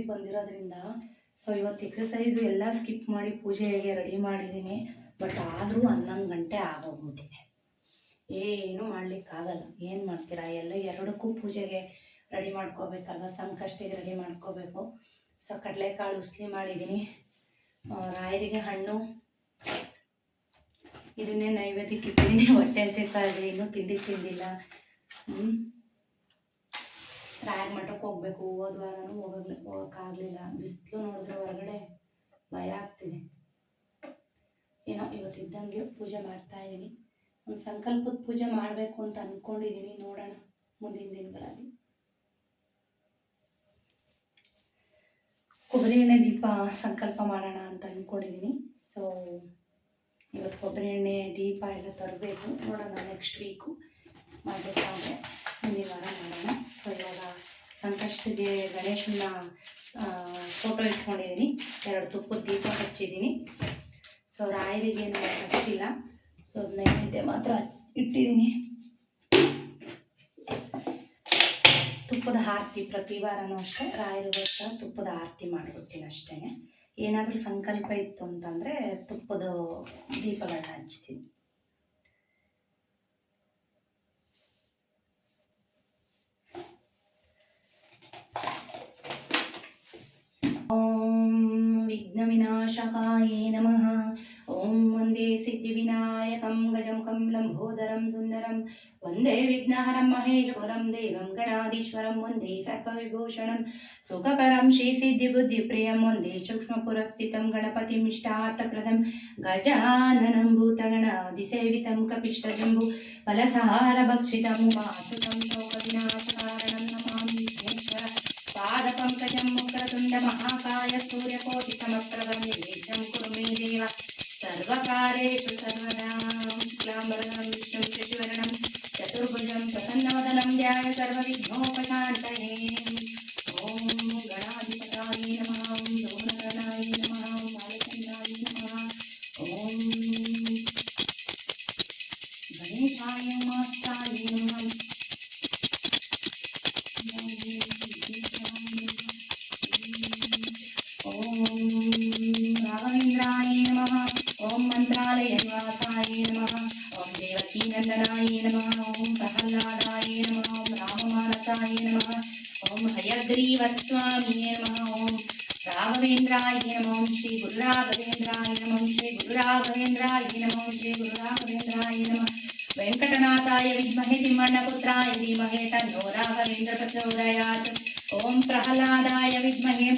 ಬಂದಿರೋದ್ರಿಂದ ಸೊ ಇವತ್ತು ಎಕ್ಸಸೈಸು ಎಲ್ಲ ಸ್ಕಿಪ್ ಮಾಡಿ ಪೂಜೆಗೆ ರೆಡಿ ಮಾಡಿದ್ದೀನಿ. ಬಟ್ ಆದರೂ ಹನ್ನೊಂದು ಗಂಟೆ ಆಗೋಗ್ಬಿಟ್ಟಿದೆ. ಏನು ಮಾಡಲಿಕ್ಕಾಗಲ್ಲ. ಏನು ಮಾಡ್ತೀರಾ? ಎಲ್ಲ ಎರಡಕ್ಕೂ ಪೂಜೆಗೆ ರೆಡಿ ಮಾಡ್ಕೋಬೇಕಲ್ವ? ಸಂಕಷ್ಟಿಗೆ ರೆಡಿ ಮಾಡ್ಕೋಬೇಕು. ಸೊ ಕಡಲೆಕಾಳು ಉಸ್ಲಿ ಮಾಡಿದ್ದೀನಿ. ರಾಯರಿಗೆ ಹಣ್ಣು. ಇದನ್ನೇ ನೈವೇದ್ಯಕ್ಕೆ ಇಟ್ಟಿದ್ದೀನಿ. ಹೊಟ್ಟೆ ಹಸಿತಾ ಇದೆ. ಇನ್ನೂ ತಿಂಡಿ ತಿಂದಿಲ್ಲ. ಹ್ಞೂ ರಾಯರ ಮಠಕ್ಕೆ ಹೋಗ್ಬೇಕು, ಹೋದ ವಾರನೂ ಹೋಗಕ್ ಹೋಗೋಕ್ಕಾಗಲಿಲ್ಲ. ಬಿಸಿಲು ನೋಡಿದ್ರೆ ಹೊರಗಡೆ ಭಯ ಆಗ್ತಿದೆ. ಏನೋ ಇವತ್ತಿದ್ದಂಗೆ ಪೂಜೆ ಮಾಡ್ತಾ ಇದ್ದೀನಿ ಒಂದು ಸಂಕಲ್ಪದ ಪೂಜೆ ಮಾಡಬೇಕು ಅಂತ ಅಂದ್ಕೊಂಡಿದ್ದೀನಿ ನೋಡೋಣ ಮುಂದಿನ ದಿನಗಳಲ್ಲಿ. ಕೊಬ್ಬರಿ ಎಣ್ಣೆ ದೀಪ ಸಂಕಲ್ಪ ಮಾಡೋಣ ಅಂತ ಅಂದ್ಕೊಂಡಿದ್ದೀನಿ ಸೊ ಇವತ್ತು ಕೊಬ್ಬರಿ ಎಣ್ಣೆ ದೀಪ ಎಲ್ಲ ತರಬೇಕು. ನೋಡೋಣ ನೆಕ್ಸ್ಟ್ ವೀಕು ಮಾಡಬೇಕಾದ್ರೆ ಮುಂದಿನ ವಾರ ಮಾಡೋಣ. ಸೊ ಇವಾಗ ಸಂಕಷ್ಟಿಗೆ ಗಣೇಶನ ಫೋಟೋ ಇಟ್ಕೊಂಡಿದ್ದೀನಿ ಎರಡು ತುಪ್ಪದ ದೀಪ ಹಚ್ಚಿದ್ದೀನಿ ಸೊ ರಾಯರಿಗೇನು ಹಚ್ಚಿಲ್ಲ. ಸೊ ನೈವೇದ್ಯ ಮಾತ್ರ ಇಟ್ಟಿದ್ದೀನಿ ತುಪ್ಪದ ಆರತಿ ಪ್ರತಿ ವಾರನೂ ಅಷ್ಟೇ. ರಾಯರಿಗೋಸ್ಕರ ತುಪ್ಪದ ಆರತಿ ಮಾಡಿಬಿಡ್ತೀನಿ ಅಷ್ಟೇ ಏನಾದರೂ ಸಂಕಲ್ಪ ಇತ್ತು ಅಂತಂದರೆ ತುಪ್ಪದ ದೀಪಗಳನ್ನ ಹಚ್ತೀನಿ. विघ्नविनाशकाय नमः ॐ वन्दे सिद्धिविनायकं गजमुखं लम्भोदरं सुन्दरं वन्दे विघ्नहरं महेशपुरं देवं गणाधीश्वरं वन्दे सर्वविभूषणं सुखकरं श्रीसिद्धिबुद्धिप्रियं वन्दे सूक्ष्मपुरस्थितं गणपतिं इष्टार्थप्रदं गजाननं भूतगणादिसेवितं कपिष्टजम्बु फलसहारभक्षितं वासुतं शोकविनाशकाय महाकाय सूर्यकोटिसमप्रभं निर्विघ्नं कुरु मे देव सर्वकारेषु सर्वदा विष्णुं चतुर्भुजं, प्रसन्नवदनं सर्वविघ्नोपशान्तये। ॐ गणाधिपताय नमः। ओम हयग्रीवस्वामीये नम। ओम राघवेन्द्राय नमः। ओम श्री गुरुराघवेन्द्राय नमः। श्री गुरुराघवेन्द्राय नमः। श्री गुरुराघवेन्द्राय नम। वेङ्कटनाथाय विद्महे तिम्मण्णपुत्राय धीमहे तन्नो राघवेन्द्र प्रचोदयात् ओम प्रह्लादाय विद्महे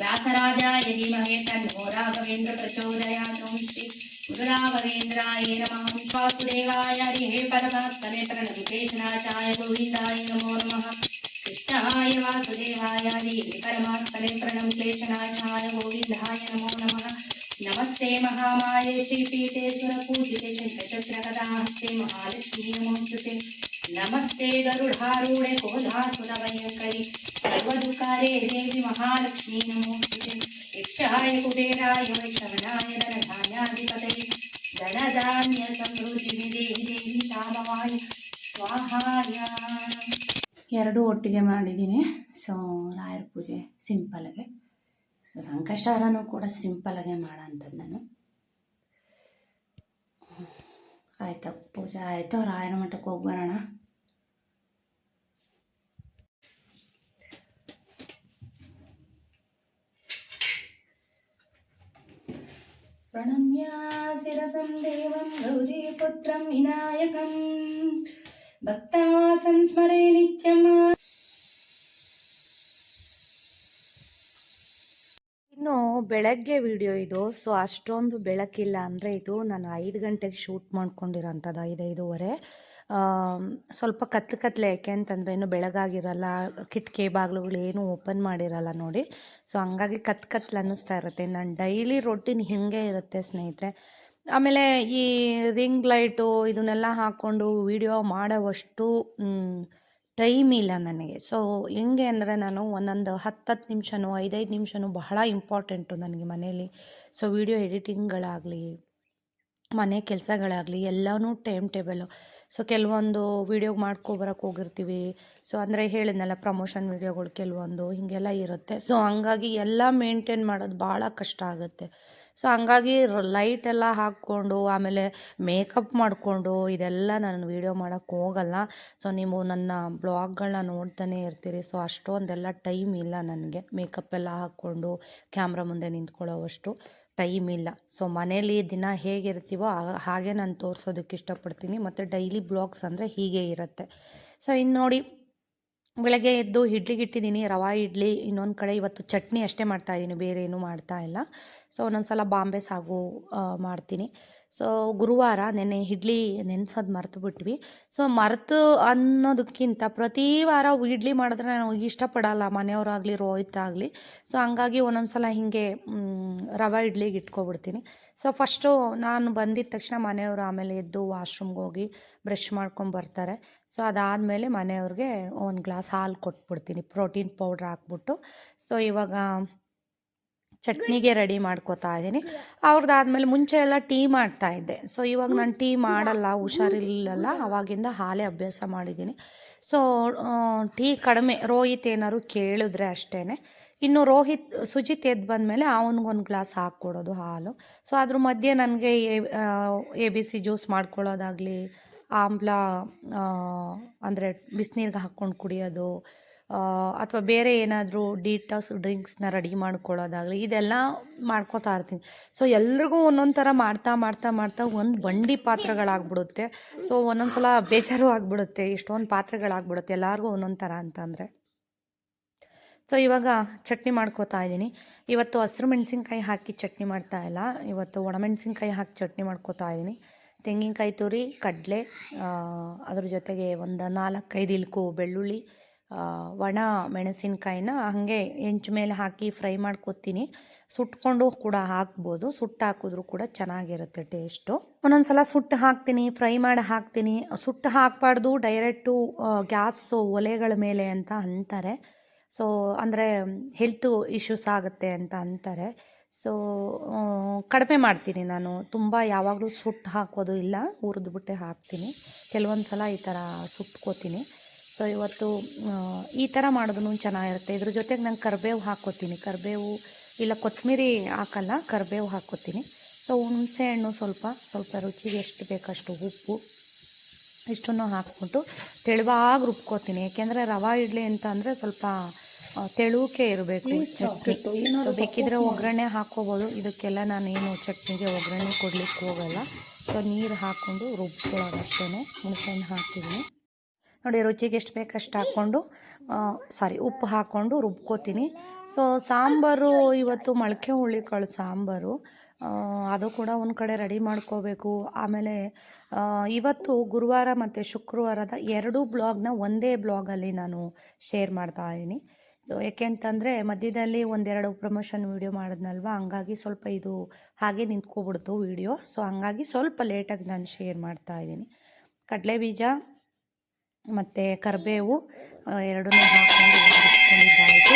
व्यासराजाय धीमहे तन्नो राघवेन्द्र प्रचोदयात् ओम श्री गुरुराघवेन्द्राय नमः। वासुदेवाय हरिहे परमात्मने प्रणविकेशनाचाय गोविन्दाय नमो नमः। य वासुदेवाय सुदेहाय प्रणं क्लेशनाशाय गोविन्दाय नमो नमः। नमस्ते महामाये श्रीपीतेश्वरपूजिते सचत्रकथामस्ति महालक्ष्मी नमोऽस्तुते। नमस्ते गरुढारूढे कोधासुरभयङ्करि सर्वधुकारे देवि महालक्ष्मी नमोऽस्तुते। चितिं कुबेराय कुटेराय वैश्रवणाय धन धान्याधिपति धन देहि सामवाय। स्वाहाय। ಎರಡು ಒಟ್ಟಿಗೆ ಮಾಡಿದ್ದೀನಿ. ಸೊ ರಾಯರ ಪೂಜೆ ಸಿಂಪಲ್ಗೆ ಸೊ ಸಂಕಷ್ಟಾರನೂ ಕೂಡ ಸಿಂಪಲಾಗೆ ಮಾಡೋಂಥದ್ದು ನಾನು. ಆಯಿತಾ, ಪೂಜೆ ಆಯಿತು. ರಾಯರ ಮಠಕ್ಕೆ ಹೋಗಿ ಬರೋಣ. ಪ್ರಣಮ್ಯ ಶಿರಸಂ ದೇವಂ ಗೌರೀಪುತ್ರಂ ವಿನಾಯಕಂ. ಇನ್ನು ಬೆಳಗ್ಗೆ ವಿಡಿಯೋ ಇದು, ಸೊ ಅಷ್ಟೊಂದು ಬೆಳಕಿಲ್ಲ ಅಂದರೆ ಇದು ನಾನು ಐದು ಗಂಟೆಗೆ ಶೂಟ್ ಮಾಡ್ಕೊಂಡಿರೋಂಥದ್ದು ಐದು, ಐದೂವರೆ. ಸ್ವಲ್ಪ ಕತ್ಲು ಕತ್ಲೆ ಯಾಕೆ ಅಂತಂದರೆ ಇನ್ನು ಬೆಳಗಾಗಿರಲ್ಲ, ಕಿಟಕಿ ಬಾಗಿಲುಗಳು ಏನೂ ಓಪನ್ ಮಾಡಿರಲ್ಲ ನೋಡಿ. ಸೊ ಹಂಗಾಗಿ ಕತ್ ಕತ್ಲು ಅನ್ನಿಸ್ತಾ ಇರುತ್ತೆ. ನಾನು ಡೈಲಿ ರೊಟೀನ್ ಹಿಂಗೆ ಇರುತ್ತೆ ಸ್ನೇಹಿತರೆ. ಆಮೇಲೆ ಈ ರಿಂಗ್ ಲೈಟು ಇದನ್ನೆಲ್ಲ ಹಾಕ್ಕೊಂಡು ವಿಡಿಯೋ ಮಾಡೋವಷ್ಟು ಟೈಮ್ ಇಲ್ಲ ನನಗೆ. ಸೊ ಹೆಂಗೆ ಅಂದರೆ ನಾನು ಒಂದೊಂದು ಹತ್ತತ್ತು ನಿಮಿಷನೂ, ಐದೈದು ನಿಮಿಷನೂ ಬಹಳ ಇಂಪಾರ್ಟೆಂಟು ನನಗೆ ಮನೇಲಿ. ಸೊ ವಿಡಿಯೋ ಎಡಿಟಿಂಗ್ಗಳಾಗಲಿ, ಮನೆ ಕೆಲಸಗಳಾಗಲಿ ಎಲ್ಲನೂ ಟೈಮ್ ಟೇಬಲು. ಸೊ ಕೆಲವೊಂದು ವೀಡಿಯೋ ಮಾಡ್ಕೊಬರಕ್ಕೆ ಹೋಗಿರ್ತೀವಿ. ಸೊ ಅಂದರೆ ಹೇಳಿದ್ನಲ್ಲ ಪ್ರಮೋಷನ್ ವೀಡಿಯೋಗಳು ಕೆಲವೊಂದು, ಹೀಗೆಲ್ಲ ಇರುತ್ತೆ. ಸೊ ಹಂಗಾಗಿ ಎಲ್ಲ ಮೇಂಟೈನ್ ಮಾಡೋದು ಭಾಳ ಕಷ್ಟ ಆಗುತ್ತೆ. ಸೊ ಹಂಗಾಗಿ ಲೈಟ್ ಎಲ್ಲ ಹಾಕ್ಕೊಂಡು, ಆಮೇಲೆ ಮೇಕಪ್ ಮಾಡಿಕೊಂಡು, ಇದೆಲ್ಲ ನಾನು ವೀಡಿಯೋ ಮಾಡೋಕ್ಕೆ ಹೋಗಲ್ಲ. ಸೊ ನೀವು ನನ್ನ ಬ್ಲಾಗ್ಗಳನ್ನ ನೋಡ್ತಾನೆ ಇರ್ತೀರಿ. ಸೊ ಅಷ್ಟೊಂದೆಲ್ಲ ಟೈಮ್ ಇಲ್ಲ ನನಗೆ. ಮೇಕಪ್ ಎಲ್ಲ ಹಾಕ್ಕೊಂಡು ಕ್ಯಾಮ್ರಾ ಮುಂದೆ ನಿಂತ್ಕೊಳ್ಳೋವಷ್ಟು ಟೈಮ್ ಇಲ್ಲ. ಸೊ ಮನೇಲಿ ದಿನ ಹೇಗಿರ್ತೀವೋ ಹಾಗೆ ನಾನು ತೋರಿಸೋದಕ್ಕೆ ಇಷ್ಟಪಡ್ತೀನಿ. ಮತ್ತು ಡೈಲಿ ಬ್ಲಾಗ್ಸ್ ಅಂದರೆ ಹೀಗೆ ಇರುತ್ತೆ. ಸೊ ಇನ್ನು ನೋಡಿ ಬೆಳಗ್ಗೆ ಎದ್ದು ಇಡ್ಲಿಗೆ ಇಟ್ಟಿದ್ದೀನಿ, ರವಾ, ಇಡ್ಲಿ, ಇನ್ನೊಂದು ಕಡೆ ಇವತ್ತು ಚಟ್ನಿ ಅಷ್ಟೇ ಮಾಡ್ತಾಯಿದ್ದೀನಿ ಬೇರೆ ಏನೂ ಮಾಡ್ತಾ ಇಲ್ಲ. ಸೊ ಒಂದೊಂದು ಸಲ ಬಾಂಬೆ ಸಾಗು ಮಾಡ್ತೀನಿ. ಸೊ ಗುರುವಾರ ನೆನ್ನೆ ಇಡ್ಲಿ ನೆನ್ಸೋದು ಮರೆತು ಬಿಟ್ವಿ ಸೊ ಮರೆತು ಅನ್ನೋದಕ್ಕಿಂತ ಪ್ರತಿ ವಾರ ಇಡ್ಲಿ ಮಾಡಿದ್ರೆ ನಾವು ಇಷ್ಟಪಡಲ್ಲ. ಮನೆಯವರಾಗಲಿ ರೋಹಿತ್ ಆಗಲಿ ಸೊ ಹಂಗಾಗಿ ಒಂದೊಂದು ಸಲ ಹೀಗೆ ರವೆ ಇಡ್ಲಿಗೆ ಇಟ್ಕೊಬಿಡ್ತೀನಿ. ಸೊ ಫಸ್ಟು ನಾನು ಬಂದಿದ್ದ ತಕ್ಷಣ ಮನೆಯವರು ಆಮೇಲೆ ಎದ್ದು ವಾಶ್ರೂಮ್ಗೆ ಹೋಗಿ ಬ್ರಷ್ ಮಾಡ್ಕೊಂಡು ಬರ್ತಾರೆ. ಸೊ ಅದಾದಮೇಲೆ ಮನೆಯವ್ರಿಗೆ ಒಂದು ಗ್ಲಾಸ್ ಹಾಲು ಕೊಟ್ಬಿಡ್ತೀನಿ. ಪ್ರೋಟೀನ್ ಪೌಡ್ರ್ ಹಾಕ್ಬಿಟ್ಟು. ಸೊ ಇವಾಗ ಚಟ್ನಿಗೆ ರೆಡಿ ಮಾಡ್ಕೋತಾ ಇದ್ದೀನಿ. ಅವ್ರದ್ದಾದ್ಮೇಲೆ ಮುಂಚೆ ಎಲ್ಲ ಟೀ ಮಾಡ್ತಾ ಇದ್ದೆ. ಸೊ ಇವಾಗ ನಾನು ಟೀ ಮಾಡಲ್ಲ ಹುಷಾರಿಲ್ಲಲ್ಲ ಅವಾಗಿಂದ ಹಾಲೇ ಅಭ್ಯಾಸ ಮಾಡಿದ್ದೀನಿ. ಸೊ ಟೀ ಕಡಿಮೆ, ರೋಹಿತ್ ಏನಾದ್ರು ಕೇಳಿದ್ರೆ ಅಷ್ಟೇ ಇನ್ನು ರೋಹಿತ್, ಸುಜಿತ್ ಎದ್ದು ಬಂದಮೇಲೆ ಅವನಿಗೊಂದು ಗ್ಲಾಸ್ ಹಾಕ್ಕೊಡೋದು ಹಾಲು. ಸೊ ಅದ್ರ ಮಧ್ಯೆ ನನಗೆ ಎ ಬಿ ಸಿ ಜ್ಯೂಸ್ ಮಾಡ್ಕೊಳ್ಳೋದಾಗಲಿ, ಆಮ್ಲ ಅಂದರೆ ಬಿಸಿನೀರಿಗೆ ಹಾಕ್ಕೊಂಡು ಕುಡಿಯೋದು ಅಥವಾ ಬೇರೆ ಏನಾದರೂ ಡೀಟಾಸ್ ಡ್ರಿಂಕ್ಸ್ನ ರೆಡಿ ಮಾಡ್ಕೊಳ್ಳೋದಾಗಲಿ, ಇದೆಲ್ಲ ಮಾಡ್ಕೋತಾ ಇರ್ತೀನಿ. ಸೊ ಎಲ್ರಿಗೂ ಒಂದೊಂದು ಥರ ಮಾಡ್ತಾ ಮಾಡ್ತಾ ಮಾಡ್ತಾ ಒಂದು ಬಂಡಿ ಪಾತ್ರೆಗಳಾಗ್ಬಿಡುತ್ತೆ. ಸೊ ಒಂದೊಂದು ಸಲ ಬೇಜಾರು ಆಗಿಬಿಡುತ್ತೆ ಇಷ್ಟೊಂದು ಪಾತ್ರೆಗಳಾಗ್ಬಿಡುತ್ತೆ, ಎಲ್ಲರಿಗೂ ಒಂದೊಂದು ಥರ ಅಂತಂದರೆ. ಸೊ ಇವಾಗ ಚಟ್ನಿ ಮಾಡ್ಕೋತಾ ಇದ್ದೀನಿ. ಇವತ್ತು ಹಸಿರು ಮೆಣಸಿನ್ಕಾಯಿ ಹಾಕಿ ಚಟ್ನಿ ಮಾಡ್ತಾ ಇಲ್ಲ. ಇವತ್ತು ಒಣಮೆಣಸಿನ್ಕಾಯಿ ಹಾಕಿ ಚಟ್ನಿ ಮಾಡ್ಕೋತಾ ಇದ್ದೀನಿ. ತೆಂಗಿನಕಾಯಿ ತುರಿ, ಕಡಲೆ ಅದ್ರ ಜೊತೆಗೆ ಒಂದು ನಾಲ್ಕೈದು ಇಲ್ಕು ಬೆಳ್ಳುಳ್ಳಿ ಒಣ ಮೆಣಸಿನಕಾಯಿನ ಹಾಗೆ ಹೆಂಚು ಮೇಲೆ ಹಾಕಿ ಫ್ರೈ ಮಾಡ್ಕೊತೀನಿ. ಸುಟ್ಕೊಂಡು ಕೂಡ ಹಾಕ್ಬೋದು. ಸುಟ್ಟು ಹಾಕಿದ್ರು ಕೂಡ ಚೆನ್ನಾಗಿರುತ್ತೆ ಟೇಸ್ಟು. ಒಂದೊಂದು ಸಲ ಸುಟ್ಟು ಹಾಕ್ತೀನಿ, ಫ್ರೈ ಮಾಡಿ ಹಾಕ್ತೀನಿ. ಸುಟ್ಟು ಹಾಕಬಾರ್ದು, ಡೈರೆಕ್ಟು ಗ್ಯಾಸ್ ಒಲೆಗಳ ಮೇಲೆ ಅಂತ ಅಂತಾರೆ. ಸೊ, ಅಂದರೆ ಹೆಲ್ತ್ ಇಶ್ಯೂಸ್ ಆಗುತ್ತೆ ಅಂತ ಅಂತಾರೆ. ಸೊ ಕಡಿಮೆ ಮಾಡ್ತೀನಿ ನಾನು. ತುಂಬ ಯಾವಾಗಲೂ ಸುಟ್ಟು ಹಾಕೋದು ಇಲ್ಲ, ಹುರಿದ್ಬಿಟ್ಟೆ ಹಾಕ್ತೀನಿ. ಕೆಲವೊಂದು ಸಲ ಈ ಥರ ಸುಟ್ಕೋತೀನಿ. ಸೊ ಇವತ್ತು ಈ ಥರ ಮಾಡಿದ್ರು ಚೆನ್ನಾಗಿರುತ್ತೆ. ಇದ್ರ ಜೊತೆಗೆ ನಾನು ಕರಿಬೇವು ಹಾಕ್ಕೋತೀನಿ. ಕರಿಬೇವು ಇಲ್ಲ ಕೊತ್ತಂಬರಿ ಹಾಕಲ್ಲ ಕರಿಬೇವು ಹಾಕ್ಕೋತೀನಿ. ಸೊ ಹುಣಸೆ ಹಣ್ಣು ಸ್ವಲ್ಪ ಸ್ವಲ್ಪ ರುಚಿಗೆ ಎಷ್ಟು ಬೇಕಷ್ಟು ಉಪ್ಪು ಇಷ್ಟನ್ನು ಹಾಕ್ಬಿಟ್ಟು ತೆಳುವಾಗಿ ರುಬ್ಕೋತೀನಿ. ಯಾಕೆಂದರೆ ರವಾ ಇಡ್ಲಿ ಅಂತ ಅಂದರೆ ಸ್ವಲ್ಪ ತೆಳುವಿಕೆ ತೆಳುಕೆ ಇರಬೇಕು. ಬೇಕಿದ್ರೆ ಒಗ್ಗರಣೆ ಹಾಕ್ಕೋಬೋದು. ಇದಕ್ಕೆಲ್ಲ ನಾನು ಏನು ಚಟ್ನಿಗೆ ಒಗ್ಗರಣೆ ಕೊಡ್ಲಿಕ್ಕೆ ಹೋಗಲ್ಲ. ಸೊ ನೀರು ಹಾಕ್ಕೊಂಡು ರುಬ್ಕೊಳ್ಳೋದು ಹುಣಸೆ ಹಣ್ಣು ಹಾಕಿದ್ದೀನಿ ನೋಡಿ, ರುಚಿಗೆ ಎಷ್ಟು ಬೇಕು ಅಷ್ಟು ಹಾಕ್ಕೊಂಡು ಸಾರಿ ಉಪ್ಪು ಹಾಕ್ಕೊಂಡು ರುಬ್ಕೋತೀನಿ. ಸೊ ಸಾಂಬಾರು, ಇವತ್ತು ಮೊಳಕೆ ಹುಳಿಕಾಳು ಸಾಂಬಾರು. ಅದು ಕೂಡ ಒಂದು ಕಡೆ ರೆಡಿ ಮಾಡ್ಕೋಬೇಕು. ಆಮೇಲೆ ಇವತ್ತು ಗುರುವಾರ ಮತ್ತು ಶುಕ್ರವಾರದ ಎರಡೂ ಬ್ಲಾಗ್ನ ಒಂದೇ ಬ್ಲಾಗಲ್ಲಿ ನಾನು ಶೇರ್ ಮಾಡ್ತಾ ಇದ್ದೀನಿ. ಸೊ ಯಾಕೆಂತಂದರೆ ಮಧ್ಯದಲ್ಲಿ ಒಂದೆರಡು ಪ್ರಮೋಷನ್ ವೀಡಿಯೋ ಮಾಡಿದ್ನಲ್ವ? ಹಂಗಾಗಿ ಸ್ವಲ್ಪ ಇದು ಹಾಗೆ ನಿಂತ್ಕೊಬಿಡ್ತು ವೀಡಿಯೋ ಸೊ ಹಂಗಾಗಿ ಸ್ವಲ್ಪ ಲೇಟಾಗಿ ನಾನು ಶೇರ್ ಮಾಡ್ತಾ ಇದ್ದೀನಿ. ಕಡಲೆ ಬೀಜ ಮತ್ತು ಕರಿಬೇವು ಎರಡನ್ನೂ ಹಾಕೊಂಡು ರುಬ್ಕೊಂಡಿದ್ದಾಯಿತು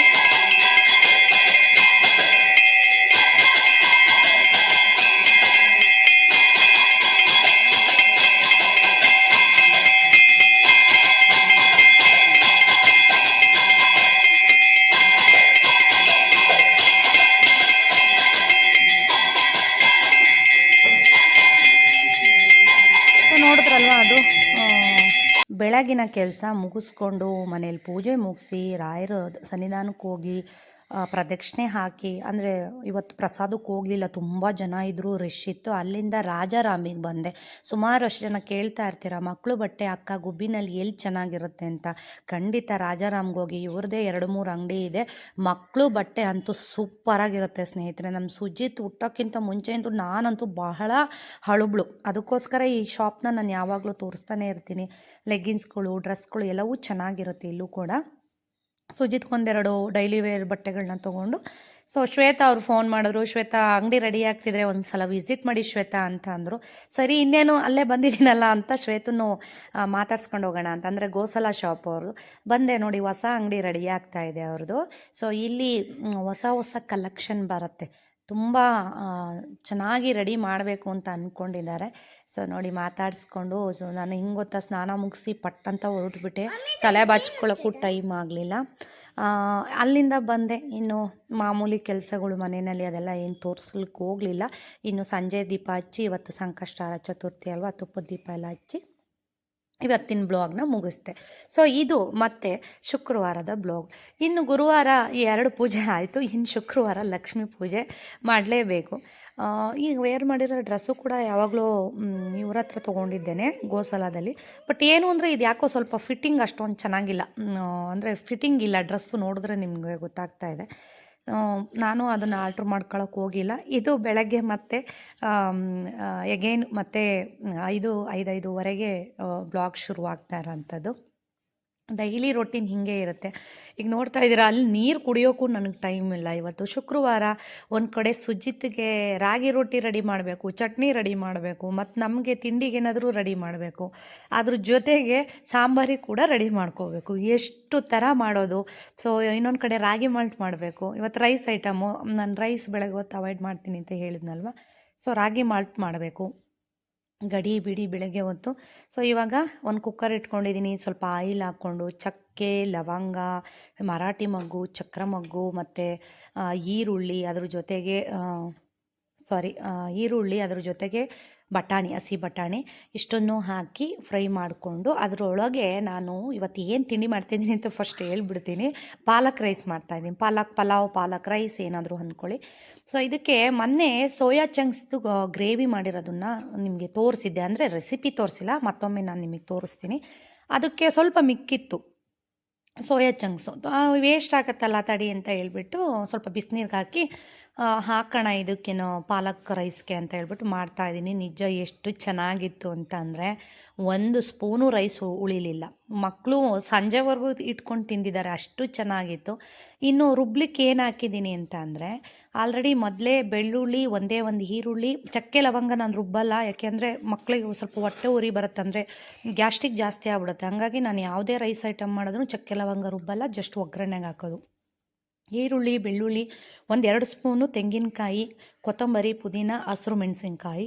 ಬೆಳಗಿನ ಕೆಲಸ ಮುಗಿಸ್ಕೊಂಡು ಮನೇಲಿ ಪೂಜೆ ಮುಗಿಸಿ ರಾಯರ ಸನ್ನಿಧಾನಕ್ಕೆ ಹೋಗಿ ಪ್ರದಕ್ಷಿಣೆ ಹಾಕಿ, ಅಂದರೆ ಇವತ್ತು ಪ್ರಸಾದಕ್ಕೆ ಹೋಗಲಿಲ್ಲ, ತುಂಬ ಜನ ಇದ್ದರು ರಶ್ ಇತ್ತು. ಅಲ್ಲಿಂದ ರಾಜಾರಾಮಿಗೆ ಬಂದೆ. ಸುಮಾರಷ್ಟು ಜನ ಕೇಳ್ತಾ ಇರ್ತೀರ ಮಕ್ಕಳು ಬಟ್ಟೆ ಅಕ್ಕ ಗುಬ್ಬಿನಲ್ಲಿ ಎಲ್ಲಿ ಚೆನ್ನಾಗಿರುತ್ತೆ ಅಂತ. ಖಂಡಿತ ರಾಜಾರಾಮ್ಗೆ ಹೋಗಿ, ಇವ್ರದ್ದೇ ಎರಡು ಮೂರು ಅಂಗಡಿ ಇದೆ. ಮಕ್ಕಳು ಬಟ್ಟೆ ಅಂತೂ ಸೂಪರಾಗಿರುತ್ತೆ ಸ್ನೇಹಿತರೆ. ನಮ್ಮ ಸುಜಿತ್ ಹುಟ್ಟೋಕ್ಕಿಂತ ಮುಂಚೆಯಂತೂ ನಾನಂತೂ ಬಹಳ ಹಳುಬ್ಳು. ಅದಕ್ಕೋಸ್ಕರ ಈ ಶಾಪ್ನ ನಾನು ಯಾವಾಗಲೂ ತೋರಿಸ್ತಾನೆ ಇರ್ತೀನಿ. ಲೆಗ್ಗಿನ್ಸ್ಗಳು ಡ್ರೆಸ್ಗಳು ಎಲ್ಲವೂ ಚೆನ್ನಾಗಿರುತ್ತೆ ಇಲ್ಲೂ ಕೂಡ. ಸುಜಿತ್ಗೊಂದೆರಡು ಡೈಲಿ ವೇರ್ ಬಟ್ಟೆಗಳನ್ನ ತೊಗೊಂಡು. ಸೊ ಶ್ವೇತಾ ಅವ್ರು ಫೋನ್ ಮಾಡಿದ್ರು. ಶ್ವೇತಾ, ಅಂಗಡಿ ರೆಡಿ ಆಗ್ತಿದ್ರೆ ಒಂದು ಸಲ ವಿಸಿಟ್ ಮಾಡಿ ಶ್ವೇತಾ ಅಂತ ಅಂದರು. ಸರಿ, ಇನ್ನೇನು ಅಲ್ಲೇ ಬಂದಿದ್ದೀನಲ್ಲ ಅಂತ ಶ್ವೇತನು ಮಾತಾಡ್ಸ್ಕೊಂಡು ಹೋಗೋಣ ಅಂತ. ಅಂದರೆ ಗೋಸಲ ಶಾಪ್ ಅವ್ರದ್ದು ಬಂದೆ ನೋಡಿ, ಹೊಸ ಅಂಗಡಿ ರೆಡಿ ಆಗ್ತಾ ಇದೆ ಅವ್ರದ್ದು ಸೊ ಇಲ್ಲಿ ಹೊಸ ಹೊಸ ಕಲೆಕ್ಷನ್ ಬರುತ್ತೆ. ತುಂಬ ಚೆನ್ನಾಗಿ ರೆಡಿ ಮಾಡಬೇಕು ಅಂತ ಅಂದ್ಕೊಂಡಿದ್ದಾರೆ ಸೊ, ನೋಡಿ ಮಾತಾಡಿಸ್ಕೊಂಡು, ಸೊ, ನಾನು ಹಿಂಗೆ ಗೊತ್ತಾ ಸ್ನಾನ ಮುಗಿಸಿ ಪಟ್ ಅಂತ ಹೊರಟ್ಬಿಟ್ಟೆ. ತಲೆ ಬಾಚ್ಕೊಳ್ಳೋಕ್ಕೂ ಟೈಮ್ ಆಗಲಿಲ್ಲ. ಅಲ್ಲಿಂದ ಬಂದೆ. ಇನ್ನು ಮಾಮೂಲಿ ಕೆಲಸಗಳು ಮನೆಯಲ್ಲಿ ಅದೆಲ್ಲ ಏನು ತೋರಿಸ್ಲಿಕ್ಕೆ ಹೋಗಲಿಲ್ಲ. ಇನ್ನು ಸಂಜೆ ದೀಪ ಹಚ್ಚಿ, ಇವತ್ತು ಸಂಕಷ್ಟಾರ ಚತುರ್ಥಿ ಅಲ್ವಾ, ತುಪ್ಪದ ದೀಪ ಎಲ್ಲ ಹಚ್ಚಿ ಇವತ್ತಿನ ಬ್ಲಾಗ್ನ ಮುಗಿಸ್ತೆ ಸೊ ಇದು ಮತ್ತೆ ಶುಕ್ರವಾರದ ಬ್ಲಾಗ್. ಇನ್ನು ಗುರುವಾರ ಎರಡು ಪೂಜೆ ಆಯಿತು. ಇನ್ನು ಶುಕ್ರವಾರ ಲಕ್ಷ್ಮೀ ಪೂಜೆ ಮಾಡಲೇಬೇಕು. ಈಗ ವೇರ್ ಮಾಡಿರೋ ಡ್ರೆಸ್ಸು ಕೂಡ ಯಾವಾಗಲೂ ಇವ್ರ ಹತ್ರ ತೊಗೊಂಡಿದ್ದೇನೆ ಗೋಸಲಾದಲ್ಲಿ ಬಟ್ ಏನು ಅಂದರೆ ಇದು ಯಾಕೋ ಸ್ವಲ್ಪ ಫಿಟ್ಟಿಂಗ್ ಅಷ್ಟೊಂದು ಚೆನ್ನಾಗಿಲ್ಲ. ಅಂದರೆ ಫಿಟ್ಟಿಂಗ್ ಇಲ್ಲ. ಡ್ರೆಸ್ಸು ನೋಡಿದ್ರೆ ನಿಮಗೆ ಗೊತ್ತಾಗ್ತಾ ಇದೆ. ನಾನು ಅದನ್ನು ಆರ್ಡ್ರ್ ಮಾಡ್ಕೊಳಕ್ಕೆ ಹೋಗಿಲ್ಲ. ಇದು ಬೆಳಗ್ಗೆ ಮತ್ತೆ ಎಗೇನ್ ಮತ್ತೆ ಐದು, ಐದೈದುವರೆಗೆ ಬ್ಲಾಗ್ ಶುರುವಾಗ್ತಾ ಇರೋಂಥದ್ದು. ಡೈಲಿ ರೊಟೀನ್ ಹೀಗೆ ಇರುತ್ತೆ. ಈಗ ನೋಡ್ತಾ ಇದ್ದೀರಾ, ಅಲ್ಲಿ ನೀರು ಕುಡಿಯೋಕ್ಕೂ ನನಗೆ ಟೈಮ್ ಇಲ್ಲ. ಇವತ್ತು ಶುಕ್ರವಾರ ಒಂದು ಕಡೆ ಸುಜಿತ್ಗೆ ರಾಗಿ ರೊಟ್ಟಿ ರೆಡಿ ಮಾಡಬೇಕು, ಚಟ್ನಿ ರೆಡಿ ಮಾಡಬೇಕು, ಮತ್ತು ನಮಗೆ ತಿಂಡಿಗೆ ಏನಾದರೂ ರೆಡಿ ಮಾಡಬೇಕು. ಅದ್ರ ಜೊತೆಗೆ ಸಾಂಬಾರಿ ಕೂಡ ರೆಡಿ ಮಾಡ್ಕೋಬೇಕು. ಎಷ್ಟು ಥರ ಮಾಡೋದು. ಸೊ ಇನ್ನೊಂದು ಕಡೆ ರಾಗಿ ಮಾಲ್ಟ್ ಮಾಡಬೇಕು. ಇವತ್ತು ರೈಸ್ ಐಟಮು. ನಾನು ರೈಸ್ ಬೆಳಗ್ಗೆ ಹೊತ್ತು ಅವಾಯ್ಡ್ ಮಾಡ್ತೀನಿ ಅಂತ ಹೇಳಿದ್ನಲ್ವ? ಸೊ ರಾಗಿ ಮಾಲ್ಟ್ ಮಾಡಬೇಕು. ಗಡಿ ಬಿಡಿ ಬೆಳಗ್ಗೆ ಹೊತ್ತು. ಸೊ ಇವಾಗ ಒಂದು ಕುಕ್ಕರ್ ಇಟ್ಕೊಂಡಿದ್ದೀನಿ ಸ್ವಲ್ಪ ಆಯಿಲ್ ಹಾಕ್ಕೊಂಡು ಚಕ್ಕೆ, ಲವಂಗ, ಮರಾಠಿ ಮಗ್ಗು, ಚಕ್ರ ಮಗ್ಗು ಮತ್ತು ಈರುಳ್ಳಿ ಅದ್ರ ಜೊತೆಗೆ ಸಾರಿ ಈರುಳ್ಳಿ ಅದ್ರ ಜೊತೆಗೆ ಬಟಾಣಿ, ಹಸಿ ಬಟಾಣಿ ಇಷ್ಟನ್ನು ಹಾಕಿ ಫ್ರೈ ಮಾಡಿಕೊಂಡು ಅದರೊಳಗೆ ನಾನು ಇವತ್ತು ಏನು ತಿಂಡಿ ಮಾಡ್ತಿದ್ದೀನಿ ಅಂತ ಫಸ್ಟ್ ಹೇಳ್ಬಿಡ್ತೀನಿ. ಪಾಲಕ್ ರೈಸ್ ಮಾಡ್ತಾಯಿದ್ದೀನಿ ಪಾಲಕ್ ಪಲಾವ್, ಪಾಲಕ್ ರೈಸ್ ಏನಾದರೂ ಅಂದ್ಕೊಳ್ಳಿ. ಸೊ ಇದಕ್ಕೆ ಮೊನ್ನೆ ಸೋಯಾ ಚಂಕ್ಸ್ದು ಗ್ರೇವಿ ಮಾಡಿರೋದನ್ನು ನಿಮಗೆ ತೋರಿಸಿದ್ದೆ. ಅಂದರೆ ರೆಸಿಪಿ ತೋರಿಸಿಲ್ಲ, ಮತ್ತೊಮ್ಮೆ ನಾನು ನಿಮಗೆ ತೋರಿಸ್ತೀನಿ. ಅದಕ್ಕೆ ಸ್ವಲ್ಪ ಮಿಕ್ಕಿತ್ತು. Soya chunks. ವೇಸ್ಟ್ ಆಗುತ್ತಲ್ಲ ತಡಿ ಅಂತ ಹೇಳ್ಬಿಟ್ಟು ಸ್ವಲ್ಪ ಬಿಸಿನೀರಿಗೆ ಹಾಕಿ ಹಾಕೋಣ ಇದಕ್ಕೇನೋ ಪಾಲಕ್ ರೈಸ್ಗೆ ಅಂತ ಹೇಳ್ಬಿಟ್ಟು ಮಾಡ್ತಾಯಿದ್ದೀನಿ ನಿಜ ಎಷ್ಟು ಚೆನ್ನಾಗಿತ್ತು ಅಂತ ಅಂದರೆ ಒಂದು ಸ್ಪೂನು ರೈಸ್ ಉಳಿಲಿಲ್ಲ. ಮಕ್ಕಳು ಸಂಜೆವರೆಗೂ ಇಟ್ಕೊಂಡು ತಿಂದಿದ್ದಾರೆ, ಅಷ್ಟು ಚೆನ್ನಾಗಿತ್ತು. ಇನ್ನು ರುಬ್ಲಿಕ್ಕೆ ಏನು ಹಾಕಿದ್ದೀನಿ ಅಂತ ಅಂದರೆ ಆಲ್ರೆಡಿ ಮೊದಲೇ ಬೆಳ್ಳುಳ್ಳಿ, ಒಂದೇ ಒಂದು ಈರುಳ್ಳಿ, ಚಕ್ಕೆ ಲವಂಗ ನಾನು ರುಬ್ಬಲ್ಲ, ಯಾಕೆಂದರೆ ಮಕ್ಕಳಿಗೆ ಸ್ವಲ್ಪ ಹೊಟ್ಟೆ ಉರಿ ಬರುತ್ತೆ ಅಂದರೆ ಗ್ಯಾಸ್ಟ್ರಿಕ್ ಜಾಸ್ತಿ ಆಗ್ಬಿಡುತ್ತೆ. ಹಾಗಾಗಿ ನಾನು ಯಾವುದೇ ರೈಸ್ ಐಟಮ್ ಮಾಡಿದ್ರು ಚಕ್ಕೆ ಲವಂಗ ರುಬ್ಬಲ್ಲ, ಜಸ್ಟ್ ಒಗ್ಗರಣೆಗೆ ಹಾಕೋದು. ಈರುಳ್ಳಿ, ಬೆಳ್ಳುಳ್ಳಿ, ಒಂದೆರಡು ಸ್ಪೂನು ತೆಂಗಿನಕಾಯಿ, ಕೊತ್ತಂಬರಿ, ಪುದೀನ, ಹಸಿರು ಮೆಣಸಿನ್ಕಾಯಿ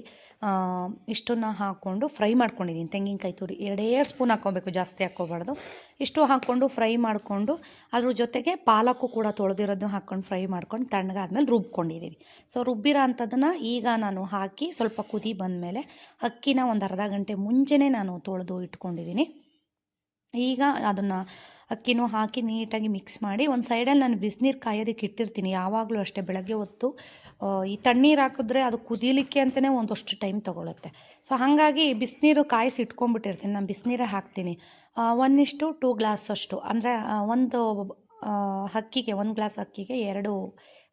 ಇಷ್ಟನ್ನು ಹಾಕ್ಕೊಂಡು ಫ್ರೈ ಮಾಡ್ಕೊಂಡಿದ್ದೀನಿ. ತೆಂಗಿನಕಾಯಿ ತುರಿ ಎರಡೇ ಸ್ಪೂನ್ ಹಾಕ್ಕೊಬೇಕು, ಜಾಸ್ತಿ ಹಾಕ್ಕೋಬಾರ್ದು. ಇಷ್ಟು ಹಾಕ್ಕೊಂಡು ಫ್ರೈ ಮಾಡಿಕೊಂಡು ಅದ್ರ ಜೊತೆಗೆ ಪಾಲಕ್ಕು ಕೂಡ ತೊಳೆದಿರೋದು ಹಾಕ್ಕೊಂಡು ಫ್ರೈ ಮಾಡ್ಕೊಂಡು ತಣ್ಣಗಾದ್ಮೇಲೆ ರುಬ್ಕೊಂಡಿದ್ದೀನಿ. ಸೊ ರುಬ್ಬಿರೋ ಅಂಥದ್ದನ್ನು ಈಗ ನಾನು ಹಾಕಿ ಸ್ವಲ್ಪ ಕುದಿ ಬಂದಮೇಲೆ ಅಕ್ಕಿನ ಒಂದು ಅರ್ಧ ಗಂಟೆ ಮುಂಚೆನೇ ನಾನು ತೊಳೆದು ಇಟ್ಕೊಂಡಿದ್ದೀನಿ. ಈಗ ಅದನ್ನು ಅಕ್ಕಿನೂ ಹಾಕಿ ನೀಟಾಗಿ ಮಿಕ್ಸ್ ಮಾಡಿ ಒಂದು ಸೈಡಲ್ಲಿ ನಾನು ಬಿಸಿನೀರು ಕಾಯೋದಕ್ಕೆ ಇಟ್ಟಿರ್ತೀನಿ. ಯಾವಾಗಲೂ ಅಷ್ಟೇ ಬೆಳಗ್ಗೆ ಹೊತ್ತು. ಈ ತಣ್ಣೀರು ಹಾಕಿದ್ರೆ ಅದು ಕುದೀಲಿಕ್ಕೆ ಅಂತಲೇ ಒಂದಷ್ಟು ಟೈಮ್ ತೊಗೊಳುತ್ತೆ. ಸೊ ಹಾಗಾಗಿ ಬಿಸಿನೀರು ಕಾಯಿಸಿ ಇಟ್ಕೊಂಡ್ಬಿಟ್ಟಿರ್ತೀನಿ. ನಾನು ಬಿಸಿನೀರೇ ಹಾಕ್ತೀನಿ. ಒನ್ ಇಷ್ಟು ಟೂ ಗ್ಲಾಸ್ ಅಷ್ಟು. ಅಂದರೆ ಒಂದು ಅಕ್ಕಿಗೆ, ಒಂದು ಗ್ಲಾಸ್ ಅಕ್ಕಿಗೆ ಎರಡು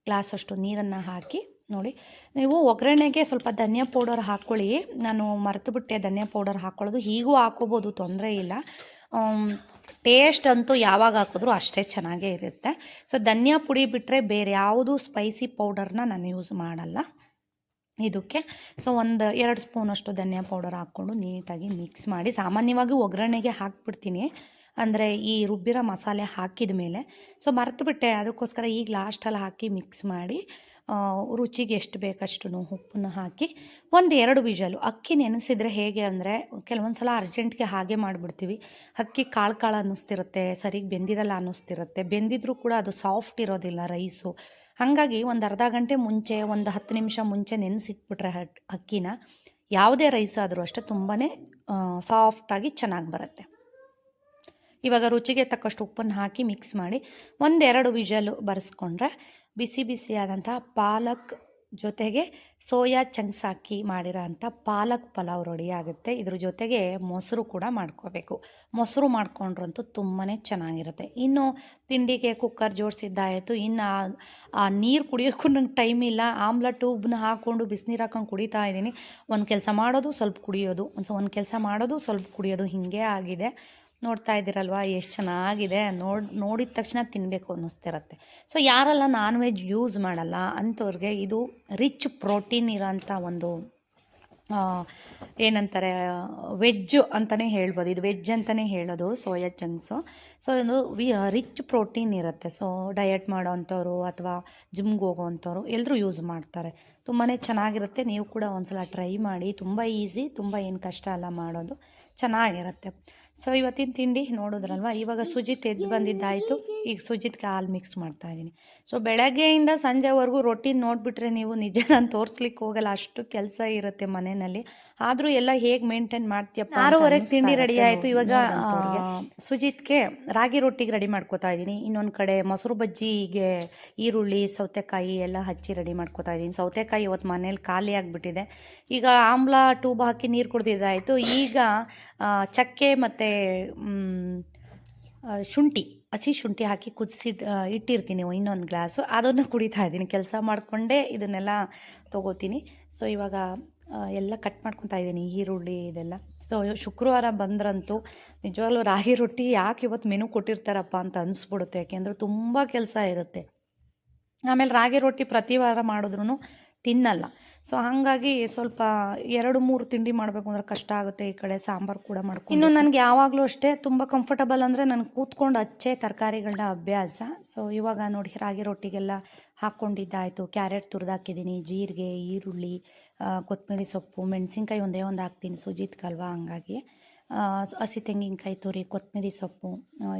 ಗ್ಲಾಸ್ ಅಷ್ಟು ನೀರನ್ನು ಹಾಕಿ ನೋಡಿ. ನೀವು ಒಗ್ಗರಣೆಗೆ ಸ್ವಲ್ಪ ಧನಿಯಾ ಪೌಡರ್ ಹಾಕ್ಕೊಳ್ಳಿ ನಾನು ಮರೆತುಬಿಟ್ಟೆ ಧನಿಯಾ ಪೌಡರ್ ಹಾಕ್ಕೊಳ್ಳೋದು ಹೀಗೂ ಹಾಕೋಬೋದು, ತೊಂದರೆ ಇಲ್ಲ. ಟೇಸ್ಟ್ ಅಂತೂ ಯಾವಾಗ ಹಾಕಿದ್ರೂ ಅಷ್ಟೇ ಚೆನ್ನಾಗೇ ಇರುತ್ತೆ. ಸೊ ಧನಿಯಾ ಪುಡಿ ಬಿಟ್ಟರೆ ಬೇರೆ ಯಾವುದೂ ಸ್ಪೈಸಿ ಪೌಡರ್ನ ನಾನು ಯೂಸ್ ಮಾಡಲ್ಲ. ಇದಕ್ಕೆ ಸೊ ಒಂದು ಎರಡು ಸ್ಪೂನಷ್ಟು ಧನಿಯಾ ಪೌಡರ್ ಹಾಕ್ಕೊಂಡು ನೀಟಾಗಿ ಮಿಕ್ಸ್ ಮಾಡಿ, ಸಾಮಾನ್ಯವಾಗಿ ಒಗ್ಗರಣೆಗೆ ಹಾಕ್ಬಿಡ್ತೀನಿ. ಅಂದರೆ ಈ ರುಬ್ಬಿರೋ ಮಸಾಲೆ ಹಾಕಿದ ಮೇಲೆ ಸೊ ಮರೆತುಬಿಟ್ಟೆ. ಅದಕ್ಕೋಸ್ಕರ ಈಗ ಲಾಸ್ಟಲ್ಲಿ ಹಾಕಿ ಮಿಕ್ಸ್ ಮಾಡಿ ರುಚಿಗೆ ಎಷ್ಟು ಬೇಕಷ್ಟು ಉಪ್ಪನ್ನ ಹಾಕಿ ಒಂದು ಎರಡು ವಿಜಲು ಅಕ್ಕಿ ನೆನೆಸಿದ್ರೆ ಹೇಗೆ ಅಂದರೆ ಕೆಲವೊಂದು ಸಲ ಅರ್ಜೆಂಟ್ಗೆ ಹಾಗೆ ಮಾಡಿಬಿಡ್ತೀವಿ. ಅಕ್ಕಿ ಕಾಳು ಕಾಳು ಅನ್ನಿಸ್ತಿರುತ್ತೆ, ಸರಿಗೆ ಬೆಂದಿರಲ್ಲ ಅನ್ನಿಸ್ತಿರುತ್ತೆ. ಬೆಂದಿದ್ರೂ ಕೂಡ ಅದು ಸಾಫ್ಟ್ ಇರೋದಿಲ್ಲ ರೈಸು. ಹಾಗಾಗಿ ಒಂದು ಅರ್ಧ ಗಂಟೆ ಮುಂಚೆ, ಒಂದು ಹತ್ತು ನಿಮಿಷ ಮುಂಚೆ ನೆನೆಸಿಟ್ಬಿಟ್ರೆ ಅಕ್ಕಿನ, ಯಾವುದೇ ರೈಸ್ ಆದರೂ ಅಷ್ಟೇ ತುಂಬಾ ಸಾಫ್ಟಾಗಿ ಚೆನ್ನಾಗಿ ಬರುತ್ತೆ. ಇವಾಗ ರುಚಿಗೆ ತಕ್ಕಷ್ಟು ಉಪ್ಪನ್ನು ಹಾಕಿ ಮಿಕ್ಸ್ ಮಾಡಿ ಒಂದೆರಡು ವಿಜಲು ಬರೆಸ್ಕೊಂಡ್ರೆ ಬಿಸಿ ಬಿಸಿಯಾದಂಥ ಪಾಲಕ್ ಜೊತೆಗೆ ಸೋಯಾ ಚಂಕ್ಸ್ ಹಾಕಿ ಮಾಡಿರೋ ಅಂಥ ಪಾಲಕ್ ಪಲಾವ್ ರೆಡಿ ಆಗುತ್ತೆ. ಇದ್ರ ಜೊತೆಗೆ ಮೊಸರು ಕೂಡ ಮಾಡ್ಕೋಬೇಕು. ಮೊಸರು ಮಾಡ್ಕೊಂಡ್ರಂತೂ ತುಂಬಾ ಚೆನ್ನಾಗಿರುತ್ತೆ. ಇನ್ನು ತಿಂಡಿಗೆ ಕುಕ್ಕರ್ ಜೋಡಿಸಿದ್ದಾಯಿತು ಇನ್ನು ಆ- ನೀರು ಕುಡಿಯೋಕ್ಕೂ ನಂಗೆ ಟೈಮ್ ಇಲ್ಲ. ಆಮ್ಲ ಟ್ಯೂಬ್ನ ಹಾಕ್ಕೊಂಡು ಬಿಸಿನೀರು ಹಾಕೊಂಡು ಕುಡಿತಾ ಇದ್ದೀನಿ. ಒಂದು ಕೆಲಸ ಮಾಡೋದು, ಸ್ವಲ್ಪ ಕುಡಿಯೋದು. ಒಂದು ಒಂದು ಕೆಲಸ ಮಾಡೋದು, ಸ್ವಲ್ಪ ಕುಡಿಯೋದು ಹೀಗೆ ಆಗಿದೆ. ನೋಡ್ತಾ ಇದ್ದೀರಲ್ವಾ? ಎಷ್ಟು ಚೆನ್ನಾಗಿದೆ. ನೋಡಿ, ನೋಡಿದ ತಕ್ಷಣ ತಿನ್ನಬೇಕು ಅನ್ನಿಸ್ತಿರತ್ತೆ. ಸೊ ಯಾರೆಲ್ಲ ನಾನ್ ವೆಜ್ ಯೂಸ್ ಮಾಡಲ್ಲ ಅಂಥವ್ರಿಗೆ ಇದು ರಿಚ್ ಪ್ರೋಟೀನ್ ಇರೋಂಥ ಒಂದು ಏನಂತಾರೆ ವೆಜ್ಜು ಅಂತಲೇ ಹೇಳ್ಬೋದು. ಇದು ವೆಜ್ ಅಂತಲೇ ಹೇಳೋದು ಸೋಯಾ ಚಂಕ್ಸು ಸೊ ಇದು ವಿ ರಿಚ್ ಪ್ರೋಟೀನ್ ಇರುತ್ತೆ. ಸೊ ಡಯಟ್ ಮಾಡೋವಂಥವ್ರು ಅಥವಾ ಜಿಮ್ಗೆ ಹೋಗೋವಂಥವ್ರು ಎಲ್ಲರೂ ಯೂಸ್ ಮಾಡ್ತಾರೆ. ತುಂಬಾ ಚೆನ್ನಾಗಿರುತ್ತೆ. ನೀವು ಕೂಡ ಒಂದ್ಸಲ ಟ್ರೈ ಮಾಡಿ. ತುಂಬ ಈಸಿ ತುಂಬ ಏನು ಕಷ್ಟ ಅಲ್ಲ ಮಾಡೋದು. ಚೆನ್ನಾಗಿರುತ್ತೆ. ಸೊ ಇವತ್ತಿನ ತಿಂಡಿ ನೋಡಿದ್ರಲ್ವ? ಇವಾಗ ಸುಜಿತ್ ಎದ್ದು ಬಂದಿದ್ದಾಯಿತು. ಈಗ ಸುಜಿತ್ಗೆ ಹಾಲು ಮಿಕ್ಸ್ ಮಾಡ್ತಾ ಇದ್ದೀನಿ. ಸೊ ಬೆಳಗ್ಗೆಯಿಂದ ಸಂಜೆವರೆಗೂ ರೊಟ್ಟಿನ ನೋಡಿಬಿಟ್ರೆ ನೀವು ನಿಜ ನಾನು ತೋರಿಸ್ಲಿಕ್ಕೆ ಹೋಗಲ್ಲ. ಅಷ್ಟು ಕೆಲಸ ಇರುತ್ತೆ ಮನೆಯಲ್ಲಿ. ಆದರೂ ಎಲ್ಲ ಹೇಗೆ ಮೇಂಟೈನ್ ಮಾಡ್ತೀಯಪ್ಪ ಆರೂವರೆಗೆ ತಿಂಡಿ ರೆಡಿ ಆಯಿತು. ಇವಾಗ ಸುಜಿತ್ಗೆ ರಾಗಿ ರೊಟ್ಟಿಗೆ ರೆಡಿ ಮಾಡ್ಕೋತಾ ಇದ್ದೀನಿ. ಇನ್ನೊಂದು ಕಡೆ ಮೊಸರು ಬಜ್ಜಿಗೆ ಈರುಳ್ಳಿ ಸೌತೆಕಾಯಿ ಎಲ್ಲ ಹಚ್ಚಿ ರೆಡಿ ಮಾಡ್ಕೋತಾ ಇದ್ದೀನಿ. ಸೌತೆಕಾಯಿ ಇವತ್ತು ಮನೇಲಿ ಖಾಲಿ ಆಗಿಬಿಟ್ಟಿದೆ. ಈಗ ಆಮ್ಲ ಟ್ಯೂಬ್ ಹಾಕಿ ನೀರು ಕುಡ್ದಿದ್ದಾಯಿತು. ಈಗ ಚಕ್ಕೆ ಮತ್ತು ಶುಂಠಿ, ಹಸಿ ಶುಂಠಿ ಹಾಕಿ ಕುದಿಸಿ ಇಟ್ಟಿರ್ತೀನಿ ಇನ್ನೊಂದು ಗ್ಲಾಸು ಅದನ್ನು ಕುಡಿತಾ ಇದ್ದೀನಿ. ಕೆಲಸ ಮಾಡಿಕೊಂಡೇ ಇದನ್ನೆಲ್ಲ ತೊಗೋತೀನಿ. ಸೊ ಇವಾಗ ಎಲ್ಲ ಕಟ್ ಮಾಡ್ಕೊತಾ ಇದ್ದೀನಿ. ಈರುಳ್ಳಿ ಇದೆಲ್ಲ. ಸೊ ಶುಕ್ರವಾರ ಬಂದ್ರಂತೂ ನಿಜವಾಗ್ಲೂ ರಾಗಿ ರೊಟ್ಟಿ ಯಾಕೆ ಇವತ್ತು ಮೆನು ಕೊಟ್ಟಿರ್ತಾರಪ್ಪ ಅಂತ ಅನಿಸ್ಬಿಡುತ್ತೆ. ಯಾಕೆಂದರೆ ತುಂಬ ಕೆಲಸ ಇರುತ್ತೆ. ಆಮೇಲೆ ರಾಗಿ ರೊಟ್ಟಿ ಪ್ರತಿ ವಾರ ಮಾಡಿದ್ರೂ ತಿನ್ನಲ್ಲ. ಸೊ ಹಾಗಾಗಿ ಸ್ವಲ್ಪ ಎರಡು ಮೂರು ತಿಂಡಿ ಮಾಡಬೇಕು ಅಂದ್ರೆ ಕಷ್ಟ ಆಗುತ್ತೆ ಈ ಕಡೆ ಸಾಂಬಾರು ಕೂಡ ಮಾಡ್ಕೊಂಡು. ಇನ್ನು ನನಗೆ ಯಾವಾಗಲೂ ಅಷ್ಟೇ ತುಂಬ ಕಂಫರ್ಟಬಲ್ ಅಂದರೆ ನಾನು ಕೂತ್ಕೊಂಡು ಹಚ್ಚೆ ತರಕಾರಿಗಳನ್ನ ಅಭ್ಯಾಸ. ಸೊ ಇವಾಗ ನೋಡಿ ರಾಗಿ ರೊಟ್ಟಿಗೆಲ್ಲ ಹಾಕ್ಕೊಂಡಿದ್ದಾಯಿತು. ಕ್ಯಾರೆಟ್ ತುರಿದಾಕಿದ್ದೀನಿ ಜೀರಿಗೆ ಈರುಳ್ಳಿ ಕೊತ್ತಂಬರಿ ಸೊಪ್ಪು ಮೆಣಸಿನ್ಕಾಯಿ ಒಂದೇ ಒಂದು ಹಾಕ್ತೀನಿ ಸುಜಿತ್ಕಲ್ವಾ ಹಂಗಾಗಿ. ಆ, ಹಸಿ ತೆಂಗಿನಕಾಯಿ ತುರಿ ಕೊತ್ತಂಬರಿ ಸೊಪ್ಪು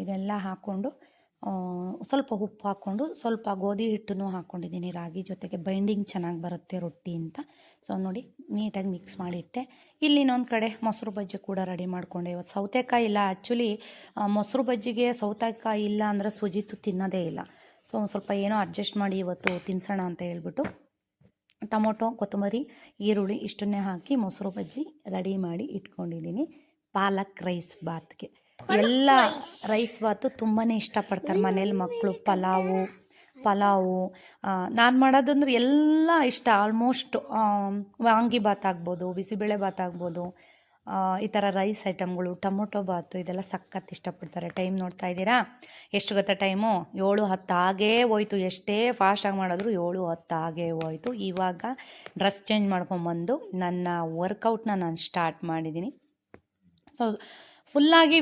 ಇದೆಲ್ಲ ಹಾಕ್ಕೊಂಡು ಸ್ವಲ್ಪ ಉಪ್ಪು ಹಾಕ್ಕೊಂಡು ಸ್ವಲ್ಪ ಗೋಧಿ ಹಿಟ್ಟನ್ನು ಹಾಕ್ಕೊಂಡಿದ್ದೀನಿ. ರಾಗಿ ಜೊತೆಗೆ ಬೈಂಡಿಂಗ್ ಚೆನ್ನಾಗಿ ಬರುತ್ತೆ ರೊಟ್ಟಿ ಅಂತ. ಸೊ ನೋಡಿ ನೀಟಾಗಿ ಮಿಕ್ಸ್ ಮಾಡಿಟ್ಟೆ. ಇಲ್ಲಿ ಇನ್ನೊಂದು ಕಡೆ ಮೊಸರು ಬಜ್ಜಿ ಕೂಡ ರೆಡಿ ಮಾಡಿಕೊಂಡೆ. ಇವತ್ತು ಸೌತೆಕಾಯಿ ಇಲ್ಲ. ಆ್ಯಕ್ಚುಲಿ ಮೊಸರು ಬಜ್ಜಿಗೆ ಸೌತೆಕಾಯಿ ಇಲ್ಲ ಅಂದರೆ ಸುಜಿತು ತಿನ್ನೋದೇ ಇಲ್ಲ. ಸೊ ಸ್ವಲ್ಪ ಏನೋ ಅಡ್ಜಸ್ಟ್ ಮಾಡಿ ಇವತ್ತು ತಿನ್ಸೋಣ ಅಂತ ಹೇಳ್ಬಿಟ್ಟು ಟೊಮೊಟೊ, ಕೊತ್ತಂಬರಿ, ಈರುಳ್ಳಿ ಇಷ್ಟನ್ನೇ ಹಾಕಿ ಮೊಸರು ಬಜ್ಜಿ ರೆಡಿ ಮಾಡಿ ಇಟ್ಕೊಂಡಿದ್ದೀನಿ. ಪಾಲಕ್ ರೈಸ್ ಬಾತ್ಗೆ. ಎಲ್ಲ ರೈಸ್. ಬಾತು ತುಂಬಾ ಇಷ್ಟಪಡ್ತಾರೆ ಮನೇಲಿ ಮಕ್ಕಳು ಪಲಾವು ಪಲಾವು ನಾನು ಮಾಡೋದಂದ್ರೆ ಎಲ್ಲ ಇಷ್ಟ. ಆಲ್ಮೋಸ್ಟ್ ವಾಂಗಿ ಬಾತ್ ಆಗ್ಬೋದು ಬಿಸಿಬೇಳೆ ಬಾತ್ ಆಗ್ಬೋದು ಈ ಥರ ರೈಸ್ ಐಟಮ್ಗಳು ಟೊಮೊಟೊ ಬಾತು ಇದೆಲ್ಲ ಸಖತ್ ಇಷ್ಟಪಡ್ತಾರೆ. ಟೈಮ್ ನೋಡ್ತಾ ಇದ್ದೀರಾ? ಎಷ್ಟು ಗೊತ್ತಾ ಟೈಮು ಏಳು ಹತ್ತು ಆಗೇ ಹೋಯ್ತು. ಎಷ್ಟೇ ಫಾಸ್ಟಾಗಿ ಮಾಡಿದ್ರು ಏಳು ಹತ್ತು ಆಗೇ ಹೋಯ್ತು. ಇವಾಗ ಡ್ರೆಸ್ ಚೇಂಜ್ ಮಾಡ್ಕೊಂಬಂದು ನನ್ನ ವರ್ಕೌಟ್ನ ನಾನು ಸ್ಟಾರ್ಟ್ ಮಾಡಿದ್ದೀನಿ. ಸೊ ಫುಲ್ಲಾಗಿ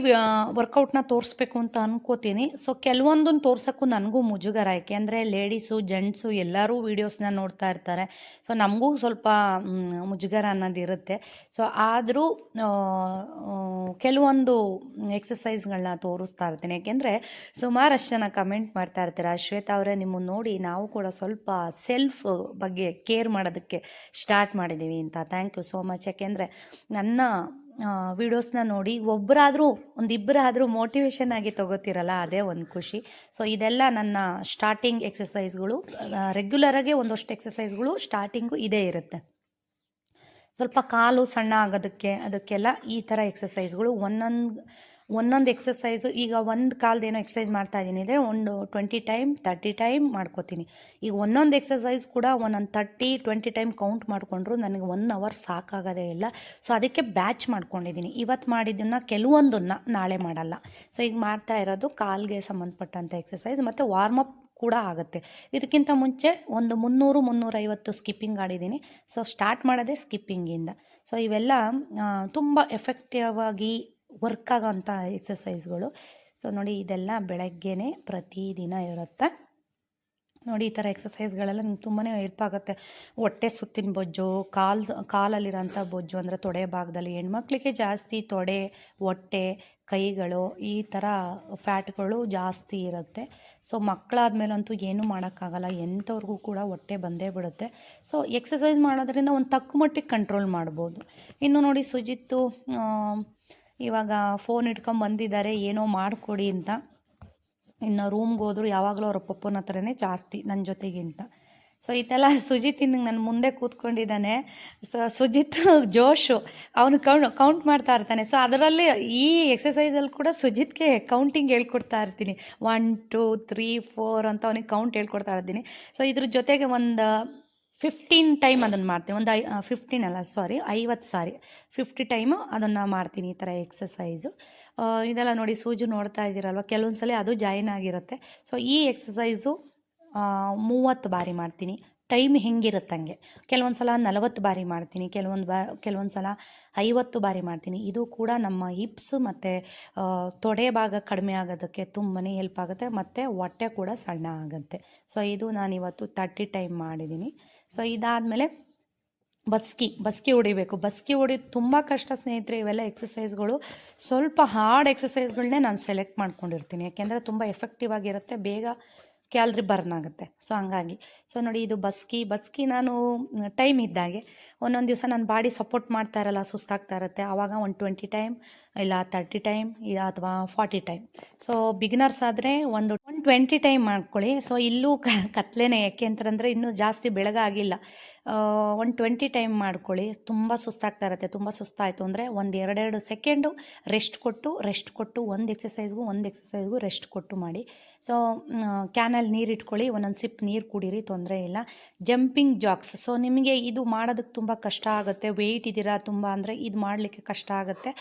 ವರ್ಕೌಟ್ನ ತೋರಿಸ್ಬೇಕು ಅಂತ ಅನ್ಕೋತೀನಿ. ಸೊ ಕೆಲವೊಂದನ್ನು ತೋರ್ಸೋಕ್ಕೂ ನನಗೂ ಮುಜುಗರ ಯಾಕೆಂದರೆ ಲೇಡೀಸು ಜೆಂಟ್ಸು ಎಲ್ಲರೂ ವೀಡಿಯೋಸ್ನ ನೋಡ್ತಾ ಇರ್ತಾರೆ. ಸೊ ನಮಗೂ ಸ್ವಲ್ಪ ಮುಜುಗರ ಅನ್ನೋದು ಇರುತ್ತೆ. ಸೊ ಆದರೂ ಕೆಲವೊಂದು ಎಕ್ಸಸೈಸ್ಗಳನ್ನ ತೋರಿಸ್ತಾ ಇರ್ತೀನಿ. ಯಾಕೆಂದರೆ ಸುಮಾರಷ್ಟು ಜನ ಕಮೆಂಟ್ ಮಾಡ್ತಾ ಇರ್ತಾರೆ? ಶ್ವೇತಾ ಅವರೇ ನಿಮ್ಮನ್ನು ನೋಡಿ ನಾವು ಕೂಡ ಸ್ವಲ್ಪ ಸೆಲ್ಫ್ ಬಗ್ಗೆ ಕೇರ್ ಮಾಡೋದಕ್ಕೆ ಸ್ಟಾರ್ಟ್ ಮಾಡಿದ್ದೀವಿ ಅಂತ. ಥ್ಯಾಂಕ್ ಯು ಸೋ ಮಚ್ ಯಾಕೆಂದರೆ ನನ್ನ ವಿಡಿಯೋಸ್ನ ನೋಡಿ ಒಬ್ಬರಾದರೂ ಒಂದಿಬ್ಬರಾದರೂ ಮೋಟಿವೇಶನ್ ಆಗಿ ತಗೋತಿರಲ್ಲ, ಅದೇ ಒಂದು ಖುಷಿ. ಸೊ ಇದೆಲ್ಲ ನನ್ನ ಸ್ಟಾರ್ಟಿಂಗ್ ಎಕ್ಸಸೈಸ್ಗಳು ರೆಗ್ಯುಲರಾಗೆ ಒಂದಷ್ಟು ಎಕ್ಸಸೈಸ್ಗಳು ಸ್ಟಾರ್ಟಿಂಗು ಇದೇ ಇರುತ್ತೆ. ಸ್ವಲ್ಪ ಕಾಲು ಸಣ್ಣ ಆಗೋದಕ್ಕೆ, ಅದಕ್ಕೆಲ್ಲ ಈ ಥರ ಎಕ್ಸಸೈಸ್ಗಳು ಒಂದೊಂದು ಒಂದೊಂದು ಎಕ್ಸಸೈಸು ಈಗ ಒಂದು ಕಾಲ್ದೇನೋ ಎಕ್ಸಸೈಸ್ ಮಾಡ್ತಾ ಇದ್ದೀನಿ ಅಂದರೆ ಒಂದು ಟ್ವೆಂಟಿ ಟೈಮ್ ತರ್ಟಿ ಟೈಮ್ ಮಾಡ್ಕೋತೀನಿ. ಈಗ ಒಂದೊಂದು ಎಕ್ಸಸೈಸ್ ಕೂಡ ಒಂದೊಂದು ತರ್ಟಿ ಟ್ವೆಂಟಿ ಟೈಮ್ ಕೌಂಟ್ ಮಾಡಿಕೊಂಡ್ರು ನನಗೆ ಒನ್ ಅವರ್ ಸಾಕಾಗೋದೇ ಇಲ್ಲ. ಸೊ ಅದಕ್ಕೆ ಬ್ಯಾಚ್ ಮಾಡ್ಕೊಂಡಿದ್ದೀನಿ ಇವತ್ತು ಮಾಡಿದ್ದನ್ನು ಕೆಲವೊಂದನ್ನು ನಾಳೆ ಮಾಡಲ್ಲ. ಸೊ ಈಗ ಮಾಡ್ತಾ ಇರೋದು ಕಾಲ್ಗೆ ಸಂಬಂಧಪಟ್ಟಂಥ ಎಕ್ಸಸೈಸ್ ಮತ್ತು ವಾರ್ಮಪ್ ಕೂಡ ಆಗುತ್ತೆ. ಇದಕ್ಕಿಂತ ಮುಂಚೆ ಒಂದು ಮುನ್ನೂರು, ಮುನ್ನೂರೈವತ್ತು ಸ್ಕಿಪ್ಪಿಂಗ್ ಆಡಿದ್ದೀನಿ ಸೊ ಸ್ಟಾರ್ಟ್ ಮಾಡೋದೇ ಸ್ಕಿಪ್ಪಿಂಗಿಂದ ಸೊ ಇವೆಲ್ಲ ತುಂಬ ಎಫೆಕ್ಟಿವ್ ಆಗಿ ವರ್ಕ್ ಆಗೋಂಥ ಎಕ್ಸಸೈಸ್ಗಳು ಸೊ ನೋಡಿ ಇದೆಲ್ಲ ಬೆಳಗ್ಗೆನೇ ಪ್ರತಿದಿನ ಇರುತ್ತೆ. ನೋಡಿ ಈ ಥರ ಎಕ್ಸಸೈಸ್ಗಳೆಲ್ಲ ನಿಮ್ಗೆ ತುಂಬಾ ಹೆಲ್ಪ್ ಆಗುತ್ತೆ. ಹೊಟ್ಟೆ ಸುತ್ತಿನ ಬೊಜ್ಜು, ಕಾಲ್, ಕಾಲಲ್ಲಿರೋಂಥ ಬೊಜ್ಜು ಅಂದರೆ ತೊಡೆ ಭಾಗದಲ್ಲಿ ಹೆಣ್ಮಕ್ಳಿಗೆ ಜಾಸ್ತಿ ತೊಡೆ, ಹೊಟ್ಟೆ, ಕೈಗಳು ಈ ಥರ ಫ್ಯಾಟ್ಗಳು ಜಾಸ್ತಿ ಇರುತ್ತೆ. ಸೊ ಮಕ್ಕಳಾದ್ಮೇಲಂತೂ ಏನೂ ಮಾಡೋಕ್ಕಾಗಲ್ಲ. ಎಂಥವ್ರಿಗೂ ಕೂಡ ಹೊಟ್ಟೆ ಬಂದೇ ಬಿಡುತ್ತೆ. ಸೊ ಎಕ್ಸಸೈಸ್ ಮಾಡೋದ್ರಿಂದ ಒಂದು ತಕ್ಕ ಮಟ್ಟಿಗೆ ಕಂಟ್ರೋಲ್ ಮಾಡ್ಬೋದು. ಇನ್ನು ನೋಡಿ ಸುಜಿತ್ತು ಇವಾಗ ಫೋನ್ ಇಟ್ಕೊಂಡು ಬಂದಿದ್ದಾರೆ, ಏನೋ ಮಾಡಿಕೊಡಿ ಅಂತ. ಇನ್ನು ರೂಮ್ಗೆ ಹೋದ್ರು ಯಾವಾಗಲೂ ಅವ್ರ ಪಪ್ಪನ ಹತ್ರನೇ ಜಾಸ್ತಿ ನನ್ನ ಜೊತೆಗಿಂತ ಸೊ ಇದೆಲ್ಲ ಸುಜಿತ್ ಇನ್ನು ನನ್ನ ಮುಂದೆ ಕೂತ್ಕೊಂಡಿದ್ದಾನೆ. ಸೊ ಸುಜಿತ್ ಜೋಶು, ಅವನು ಕೌಂಟ್ ಕೌಂಟ್ ಮಾಡ್ತಾ ಇರ್ತಾನೆ. ಸೊ ಅದರಲ್ಲಿ ಈ ಎಕ್ಸಸೈಸಲ್ಲಿ ಕೂಡ ಸುಜಿತ್ಗೆ ಕೌಂಟಿಂಗ್ ಹೇಳ್ಕೊಡ್ತಾ ಇರ್ತೀನಿ. ಒನ್ ಟೂ ತ್ರೀ ಫೋರ್ ಅಂತ ಅವನಿಗೆ ಕೌಂಟ್ ಹೇಳ್ಕೊಡ್ತಾ ಇರ್ತೀನಿ. ಸೊ ಇದ್ರ ಜೊತೆಗೆ ಒಂದು ಫಿಫ್ಟೀನ್ ಟೈಮ್ ಅದನ್ನು ಮಾಡ್ತೀನಿ. ಒಂದು ಐ ಫಿಫ್ಟೀನ್ ಅಲ್ಲ ಸಾರಿ ಐವತ್ತು ಸಾರಿ. ಫಿಫ್ಟಿ ಟೈಮು ಅದನ್ನು ಮಾಡ್ತೀನಿ ಈ ಥರ ಎಕ್ಸಸೈಸು ಇದೆಲ್ಲ ನೋಡಿ ಸೂಜು ನೋಡ್ತಾ ಇದ್ದೀರಲ್ವ? ಕೆಲವೊಂದು ಸಲ ಅದು ಜಾಯಿನ್ ಆಗಿರುತ್ತೆ. ಸೊ ಈ ಎಕ್ಸಸೈಸು ಮೂವತ್ತು ಬಾರಿ ಮಾಡ್ತೀನಿ. ಟೈಮ್ ಹೆಂಗಿರುತ್ತಂಗೆ ಕೆಲವೊಂದು ಸಲ ನಲವತ್ತು ಬಾರಿ ಮಾಡ್ತೀನಿ. ಕೆಲವೊಂದು ಬಾ ಕೆಲವೊಂದು ಸಲ ಐವತ್ತು ಬಾರಿ ಮಾಡ್ತೀನಿ. ಇದು ಕೂಡ ನಮ್ಮ ಹಿಪ್ಸ್ ಮತ್ತು ತೊಡೆ ಭಾಗ ಕಡಿಮೆ ಆಗೋದಕ್ಕೆ ತುಂಬಾ ಹೆಲ್ಪ್ ಆಗುತ್ತೆ. ಮತ್ತು ಹೊಟ್ಟೆ ಕೂಡ ಸಣ್ಣ ಆಗುತ್ತೆ. ಸೊ ಇದು ನಾನಿವತ್ತು ತರ್ಟಿ ಟೈಮ್ ಮಾಡಿದ್ದೀನಿ. ಸೊ ಇದಾದಮೇಲೆ ಬಸ್ಕಿ ಬಸ್ಕಿ ಹೊಡಿಬೇಕು. ಬಸ್ಕಿ ಹೊಡಿ ತುಂಬ ಕಷ್ಟ ಸ್ನೇಹಿತರೆ, ಇವೆಲ್ಲ ಎಕ್ಸಸೈಸ್ಗಳು ಸ್ವಲ್ಪ ಹಾರ್ಡ್ ಎಕ್ಸಸೈಸ್ಗಳನ್ನೇ ನಾನು ಸೆಲೆಕ್ಟ್ ಮಾಡ್ಕೊಂಡಿರ್ತೀನಿ. ಯಾಕೆಂದರೆ ತುಂಬ ಎಫೆಕ್ಟಿವ್ ಆಗಿರುತ್ತೆ, ಬೇಗ ಕ್ಯಾಲ್ರಿ ಬರ್ನ್ ಆಗುತ್ತೆ. ಸೊ ಹಂಗಾಗಿ. ಸೊ ನೋಡಿ ಇದು ಬಸ್ಕಿ. ಬಸ್ಕಿ ನಾನು ಟೈಮ್ ಇದ್ದಾಗೆ. ಒಂದೊಂದು ದಿವಸ ನನ್ನ ಬಾಡಿ ಸಪೋರ್ಟ್ ಮಾಡ್ತಾ ಇರಲ್ಲ, ಸುಸ್ತಾಗ್ತಾ ಇರುತ್ತೆ. ಆವಾಗ ಒಂದು ಟ್ವೆಂಟಿ ಟೈಮ್ ಇಲ್ಲ ತರ್ಟಿ ಟೈಮ್ ಇಲ್ಲ ಅಥವಾ ಫಾರ್ಟಿ ಟೈಮ್ ಸೊ ಬಿಗಿನರ್ಸ್ ಆದರೆ ಒಂದು ಟ್ವೆಂಟಿ ಟೈಮ್ ಮಾಡ್ಕೊಳ್ಳಿ. ಸೊ ಇಲ್ಲೂ ಕ, ಕತ್ಲೇನೆ ಯಾಕೆ ಅಂತಂದರೆ ಇನ್ನೂ ಜಾಸ್ತಿ ಬೆಳಗಾಗಿಲ್ಲ. ಒಂದು ಟ್ವೆಂಟಿ ಟೈಮ್ ಮಾಡ್ಕೊಳ್ಳಿ. ತುಂಬ ಸುಸ್ತಾಗ್ತಾ ಇರುತ್ತೆ. ತುಂಬ ಸುಸ್ತಾಯಿತು ಅಂದರೆ ಒಂದು ಎರಡೆರಡು ಸೆಕೆಂಡು ರೆಸ್ಟ್ ಕೊಟ್ಟು ರೆಸ್ಟ್ ಕೊಟ್ಟು ಒಂದು ಎಕ್ಸಸೈಸ್ಗೂ ಒಂದು ಎಕ್ಸಸೈಸ್ಗೂ ರೆಸ್ಟ್ ಕೊಟ್ಟು ಮಾಡಿ. ಸೊ ಕ್ಯಾನಲ್ಲಿ ನೀರು ಇಟ್ಕೊಳ್ಳಿ. ಒಂದೊಂದು ಸಿಪ್ ನೀರು ಕುಡೀರಿ, ತೊಂದರೆ ಇಲ್ಲ. ಜಂಪಿಂಗ್ ಜಾಕ್ಸ್ ಸೊ ನಿಮಗೆ ಇದು ಮಾಡೋದಕ್ಕೆ ತುಂಬ ಕಷ್ಟ ಆಗುತ್ತೆ. ವೆಯ್ಟ್ ಇದ್ದೀರಾ ತುಂಬ ಅಂದರೆ ಇದು ಮಾಡಲಿಕ್ಕೆ ಕಷ್ಟ ಆಗುತ್ತೆ.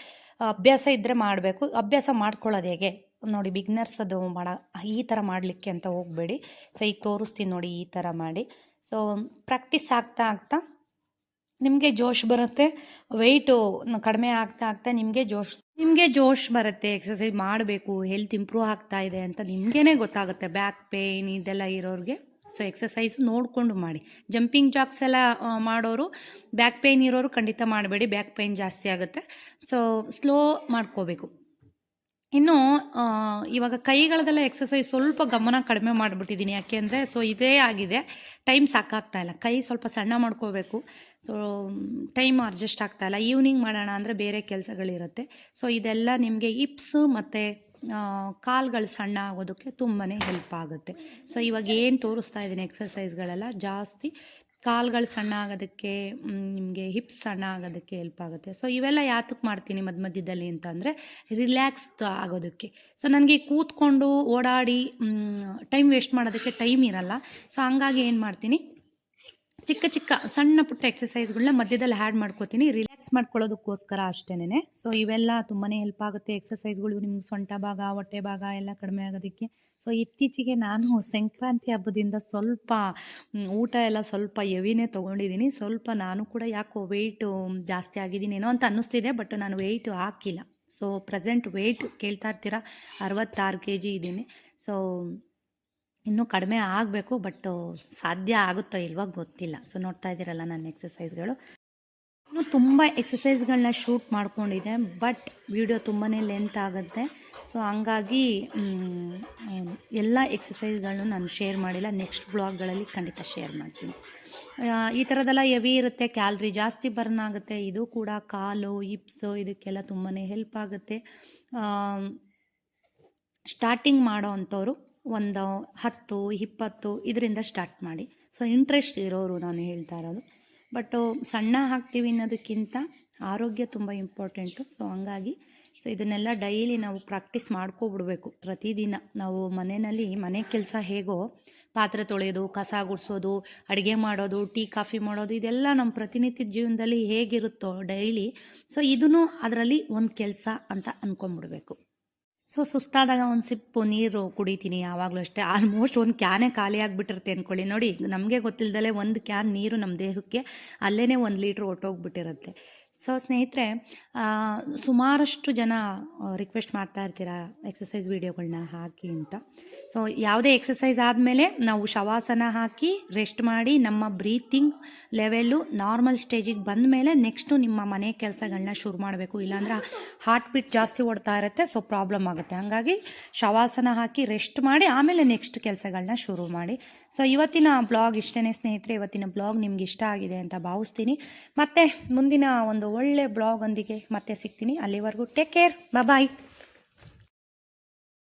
ಅಭ್ಯಾಸ ಇದ್ದರೆ ಮಾಡಬೇಕು. ಅಭ್ಯಾಸ ಮಾಡ್ಕೊಳ್ಳೋದು ಹೇಗೆ? ನೋಡಿ ಬಿಗ್ನರ್ಸ್ ಅದು ಮಾಡ ಈ ಥರ ಮಾಡಲಿಕ್ಕೆ ಅಂತ ಹೋಗಬೇಡಿ. ಸೊ ಈಗ ತೋರಿಸ್ತೀನಿ ನೋಡಿ ಈ ಥರ ಮಾಡಿ. ಸೊ ಪ್ರಾಕ್ಟೀಸ್ ಆಗ್ತಾ ಆಗ್ತಾ ನಿಮಗೆ ಜೋಶ್ ಬರುತ್ತೆ. ವೆಯ್ಟು ಕಡಿಮೆ ಆಗ್ತಾ ಆಗ್ತಾ ನಿಮಗೆ ಜೋಶ್ ನಿಮಗೆ ಜೋಶ್ ಬರುತ್ತೆ. ಎಕ್ಸಸೈಸ್ ಮಾಡಬೇಕು ಹೆಲ್ತ್ ಇಂಪ್ರೂವ್ ಆಗ್ತಾ ಇದೆ ಅಂತ ನಿಮಗೇ ಗೊತ್ತಾಗುತ್ತೆ. ಬ್ಯಾಕ್ ಪೇಯ್ನ್ ಇದೆಲ್ಲ ಇರೋರಿಗೆ. ಸೊ ಎಕ್ಸಸೈಸ್ ನೋಡಿಕೊಂಡು ಮಾಡಿ. ಜಂಪಿಂಗ್ ಜಾಕ್ಸ್ ಎಲ್ಲ ಮಾಡೋರು ಬ್ಯಾಕ್ ಪೇಯ್ನ್ ಇರೋರು ಖಂಡಿತ ಮಾಡಬೇಡಿ. ಬ್ಯಾಕ್ ಪೇಯ್ನ್ ಜಾಸ್ತಿ ಆಗುತ್ತೆ. ಸೊ ಸ್ಲೋ ಮಾಡ್ಕೋಬೇಕು. ಇನ್ನು ಇವಾಗ ಕೈಗಳದೆಲ್ಲ ಎಕ್ಸಸೈಸ್ ಸ್ವಲ್ಪ ಗಮನ ಕಡಿಮೆ ಮಾಡಿಬಿಟ್ಟಿದ್ದೀನಿ ಯಾಕೆಂದರೆ ಸೊ ಇದೇ ಆಗಿದೆ. ಟೈಮ್ ಸಾಕಾಗ್ತಾ ಇಲ್ಲ. ಕೈ ಸ್ವಲ್ಪ ಸಣ್ಣ ಮಾಡ್ಕೋಬೇಕು. ಸೊ ಟೈಮ್ ಅಡ್ಜಸ್ಟ್ ಇಲ್ಲ. ಈವ್ನಿಂಗ್ ಮಾಡೋಣ ಅಂದರೆ ಬೇರೆ ಕೆಲಸಗಳಿರುತ್ತೆ. ಸೊ ಇದೆಲ್ಲ ನಿಮಗೆ ಇಪ್ಸ್ ಮತ್ತು ಕಾಲ್ಗಳು ಸಣ್ಣ ಆಗೋದಕ್ಕೆ ತುಂಬಾ ಹೆಲ್ಪ್ ಆಗುತ್ತೆ. ಸೊ ಇವಾಗ ಏನು ತೋರಿಸ್ತಾ ಇದ್ದೀನಿ ಎಕ್ಸಸೈಸ್ಗಳೆಲ್ಲ ಜಾಸ್ತಿ. ಕಾಲ್ಗಳು ಸಣ್ಣ ಆಗೋದಕ್ಕೆ ನಿಮಗೆ ಹಿಪ್ಸ್ ಸಣ್ಣ ಆಗೋದಕ್ಕೆ ಹೆಲ್ಪ್ ಆಗುತ್ತೆ. ಸೊ ಇವೆಲ್ಲ ಯಾತಕ್ಕೆ ಮಾಡ್ತೀನಿ ಮಧ್ಯ ಮಧ್ಯದಲ್ಲಿ ಅಂತಂದರೆ ರಿಲ್ಯಾಕ್ಸ್ ಆಗೋದಕ್ಕೆ. ಸೊ ನನಗೆ ಕೂತ್ಕೊಂಡು ಓಡಾಡಿ ಟೈಮ್ ವೇಸ್ಟ್ ಮಾಡೋದಕ್ಕೆ ಟೈಮ್ ಇರಲ್ಲ. ಸೊ ಹಂಗಾಗಿ ಏನು ಮಾಡ್ತೀನಿ ಚಿಕ್ಕ ಚಿಕ್ಕ ಸಣ್ಣ ಪುಟ್ಟ ಎಕ್ಸಸೈಸ್ಗಳನ್ನ ಮಧ್ಯದಲ್ಲಿ ಹ್ಯಾಡ್ ಮಾಡ್ಕೋತೀನಿ. ರಿಲ್ಯಾಕ್ಸ್ ಮಾಡ್ಕೊಳ್ಳೋದಕ್ಕೋಸ್ಕರ ಅಷ್ಟೇನೆ ಸೊ ಇವೆಲ್ಲ ತುಂಬಾ ಹೆಲ್ಪ್ ಆಗುತ್ತೆ. ಎಕ್ಸಸೈಸ್ಗಳು ನಿಮ್ಗೆ ಸೊಂಟ ಭಾಗ, ಹೊಟ್ಟೆ ಭಾಗ ಎಲ್ಲ ಕಡಿಮೆ ಆಗೋದಕ್ಕೆ. ಸೊ ಇತ್ತೀಚೆಗೆ ನಾನು ಸಂಕ್ರಾಂತಿ ಹಬ್ಬದಿಂದ ಸ್ವಲ್ಪ ಊಟ ಎಲ್ಲ ಸ್ವಲ್ಪ ಎವಿನೇ ತೊಗೊಂಡಿದ್ದೀನಿ ಸ್ವಲ್ಪ ನಾನು ಕೂಡ ಯಾಕೋ ವೆಯ್ಟು ಜಾಸ್ತಿ ಆಗಿದ್ದೀನೇನೋ ಅಂತ ಅನ್ನಿಸ್ತಿದೆ. ಬಟ್ ನಾನು ವೆಯ್ಟ್ ಹಾಕಿಲ್ಲ. ಸೊ ಪ್ರೆಸೆಂಟ್ ವೆಯ್ಟ್ ಕೇಳ್ತಾ ಇರ್ತೀರಾ? ಅರವತ್ತಾರು ಕೆ ಜಿ ಇದ್ದೀನಿ ಸೊ ಇನ್ನೂ ಕಡಿಮೆ ಆಗಬೇಕು, ಬಟ್ ಸಾಧ್ಯ ಆಗುತ್ತೋ ಇಲ್ವೋ ಗೊತ್ತಿಲ್ಲ. ಸೊ ನೋಡ್ತಾ ಇದ್ದೀರಲ್ಲ ನನ್ನ ಎಕ್ಸಸೈಸ್ಗಳು ಇನ್ನು ತುಂಬ ಎಕ್ಸಸೈಸ್ಗಳನ್ನ ಶೂಟ್ ಮಾಡ್ಕೊಂಡಿದ್ದೆ ಬಟ್ ವಿಡಿಯೋ ತುಂಬಾ ಲೆಂತ್ ಆಗುತ್ತೆ. ಸೊ ಹಂಗಾಗಿ ಎಲ್ಲ ಎಕ್ಸಸೈಸ್ಗಳನ್ನು ನಾನು ಶೇರ್ ಮಾಡಿಲ್ಲ. ನೆಕ್ಸ್ಟ್ ಬ್ಲಾಗ್ಗಳಲ್ಲಿ ಖಂಡಿತ ಶೇರ್ ಮಾಡ್ತೀನಿ. ಈ ಥರದೆಲ್ಲ ಹೆವಿ ಇರುತ್ತೆ ಕ್ಯಾಲ್ರಿ ಜಾಸ್ತಿ ಬರ್ನ್ ಆಗುತ್ತೆ. ಇದು ಕೂಡ ಕಾಲು ಹಿಪ್ಸು ಇದಕ್ಕೆಲ್ಲ ತುಂಬಾ ಹೆಲ್ಪ್ ಆಗುತ್ತೆ. ಸ್ಟಾರ್ಟಿಂಗ್ ಮಾಡೋ ಅಂಥವ್ರು ಒಂದು, ಹತ್ತು, ಇಪ್ಪತ್ತು ಇದರಿಂದ ಸ್ಟಾರ್ಟ್ ಮಾಡಿ. ಸೊ ಇಂಟ್ರೆಸ್ಟ್ ಇರೋರು ನಾನು ಹೇಳ್ತಾ ಇರೋದು. ಬಟ್ ಸಣ್ಣ ಹಾಕ್ತೀವಿ ಅನ್ನೋದಕ್ಕಿಂತ ಆರೋಗ್ಯ ತುಂಬ ಇಂಪಾರ್ಟೆಂಟು ಸೊ ಹಂಗಾಗಿ ಸೊ ಇದನ್ನೆಲ್ಲ ಡೈಲಿ ನಾವು ಪ್ರಾಕ್ಟೀಸ್ ಮಾಡ್ಕೊಬಿಡ್ಬೇಕು. ಪ್ರತಿದಿನ ನಾವು ಮನೆಯಲ್ಲಿ, ಮನೆ ಕೆಲಸ ಹೇಗೋ, ಪಾತ್ರೆ ತೊಳೆಯೋದು ಕಸ ಗುಡಿಸೋದು, ಅಡುಗೆ ಮಾಡೋದು, ಟೀ, ಕಾಫಿ ಮಾಡೋದು, ಇದೆಲ್ಲ ನಮ್ಮ ಪ್ರತಿನಿತ್ಯ ಜೀವನದಲ್ಲಿ ಹೇಗಿರುತ್ತೋ ಡೈಲಿ ಸೊ ಇದನ್ನು ಅದರಲ್ಲಿ ಒಂದು ಕೆಲಸ ಅಂತ ಅಂದ್ಕೊಂಬಿಡ್ಬೇಕು ಸೊ ಸುಸ್ತಾದಾಗ ಒಂದು ಸಿಪ್ಪು ನೀರು ಕುಡಿತೀನಿ ಯಾವಾಗಲೂ ಅಷ್ಟೇ. ಆಲ್ಮೋಸ್ಟ್ ಒಂದು ಕ್ಯಾನೇ ಖಾಲಿ ಆಗಿಬಿಟ್ಟಿರುತ್ತೆ ಅಂದ್ಕೊಳ್ಳಿ ನೋಡಿ, ನಮಗೆ ಗೊತ್ತಿಲ್ಲದಲೇ ಒಂದು ಕ್ಯಾನ್ ನೀರು ನಮ್ಮ ದೇಹಕ್ಕೆ ಅಲ್ಲೇ ಒಂದು ಲೀಟ್ರ್ ಹೊಟ್ಟೋಗ್ಬಿಟ್ಟಿರುತ್ತೆ ಸೊ ಸ್ನೇಹಿತರೆ ಸುಮಾರಷ್ಟು ಜನ ರಿಕ್ವೆಸ್ಟ್ ಮಾಡ್ತಾ ಇರ್ತೀರಾ ಎಕ್ಸಸೈಸ್ ವೀಡಿಯೋಗಳನ್ನ ಹಾಕಿ ಅಂತ? ಸೊ ಯಾವುದೇ ಎಕ್ಸಸೈಸ್ ಆದಮೇಲೆ ನಾವು ಶವಾಸನ ಹಾಕಿ ರೆಸ್ಟ್ ಮಾಡಿ, ನಮ್ಮ ಬ್ರೀತಿಂಗ್ ಲೆವೆಲ್ಲು ನಾರ್ಮಲ್ ಸ್ಟೇಜಿಗೆ ಬಂದ ಮೇಲೆ ನೆಕ್ಸ್ಟು ನಿಮ್ಮ ಮನೆ ಕೆಲಸಗಳನ್ನ ಶುರು ಮಾಡಬೇಕು. ಇಲ್ಲಾಂದ್ರೆ ಹಾರ್ಟ್ ಬೀಟ್ ಜಾಸ್ತಿ ಓಡ್ತಾ ಇರುತ್ತೆ ಸೊ ಪ್ರಾಬ್ಲಮ್ ಆಗುತ್ತೆ. ಹಾಗಾಗಿ ಶವಾಸನ ಹಾಕಿ ರೆಸ್ಟ್ ಮಾಡಿ, ಆಮೇಲೆ ನೆಕ್ಸ್ಟ್ ಕೆಲಸಗಳನ್ನ ಶುರು ಮಾಡಿ. ಸೊ ಇವತ್ತಿನ ಬ್ಲಾಗ್ ಇಷ್ಟೇ ಸ್ನೇಹಿತರೆ. ಇವತ್ತಿನ ಬ್ಲಾಗ್ ನಿಮ್ಗೆ ಇಷ್ಟ ಆಗಿದೆ ಅಂತ ಭಾವಿಸ್ತೀನಿ. ಮತ್ತೆ ಮುಂದಿನ ಒಂದು ಒಳ್ಳೆ ಬ್ಲಾಗ್ ಒಂದಿಗೆ ಮತ್ತೆ ಸಿಗ್ತೀನಿ. ಅಲ್ಲಿವರೆಗೂ ಟೇಕ್ ಕೇರ್ ಬಾಯ್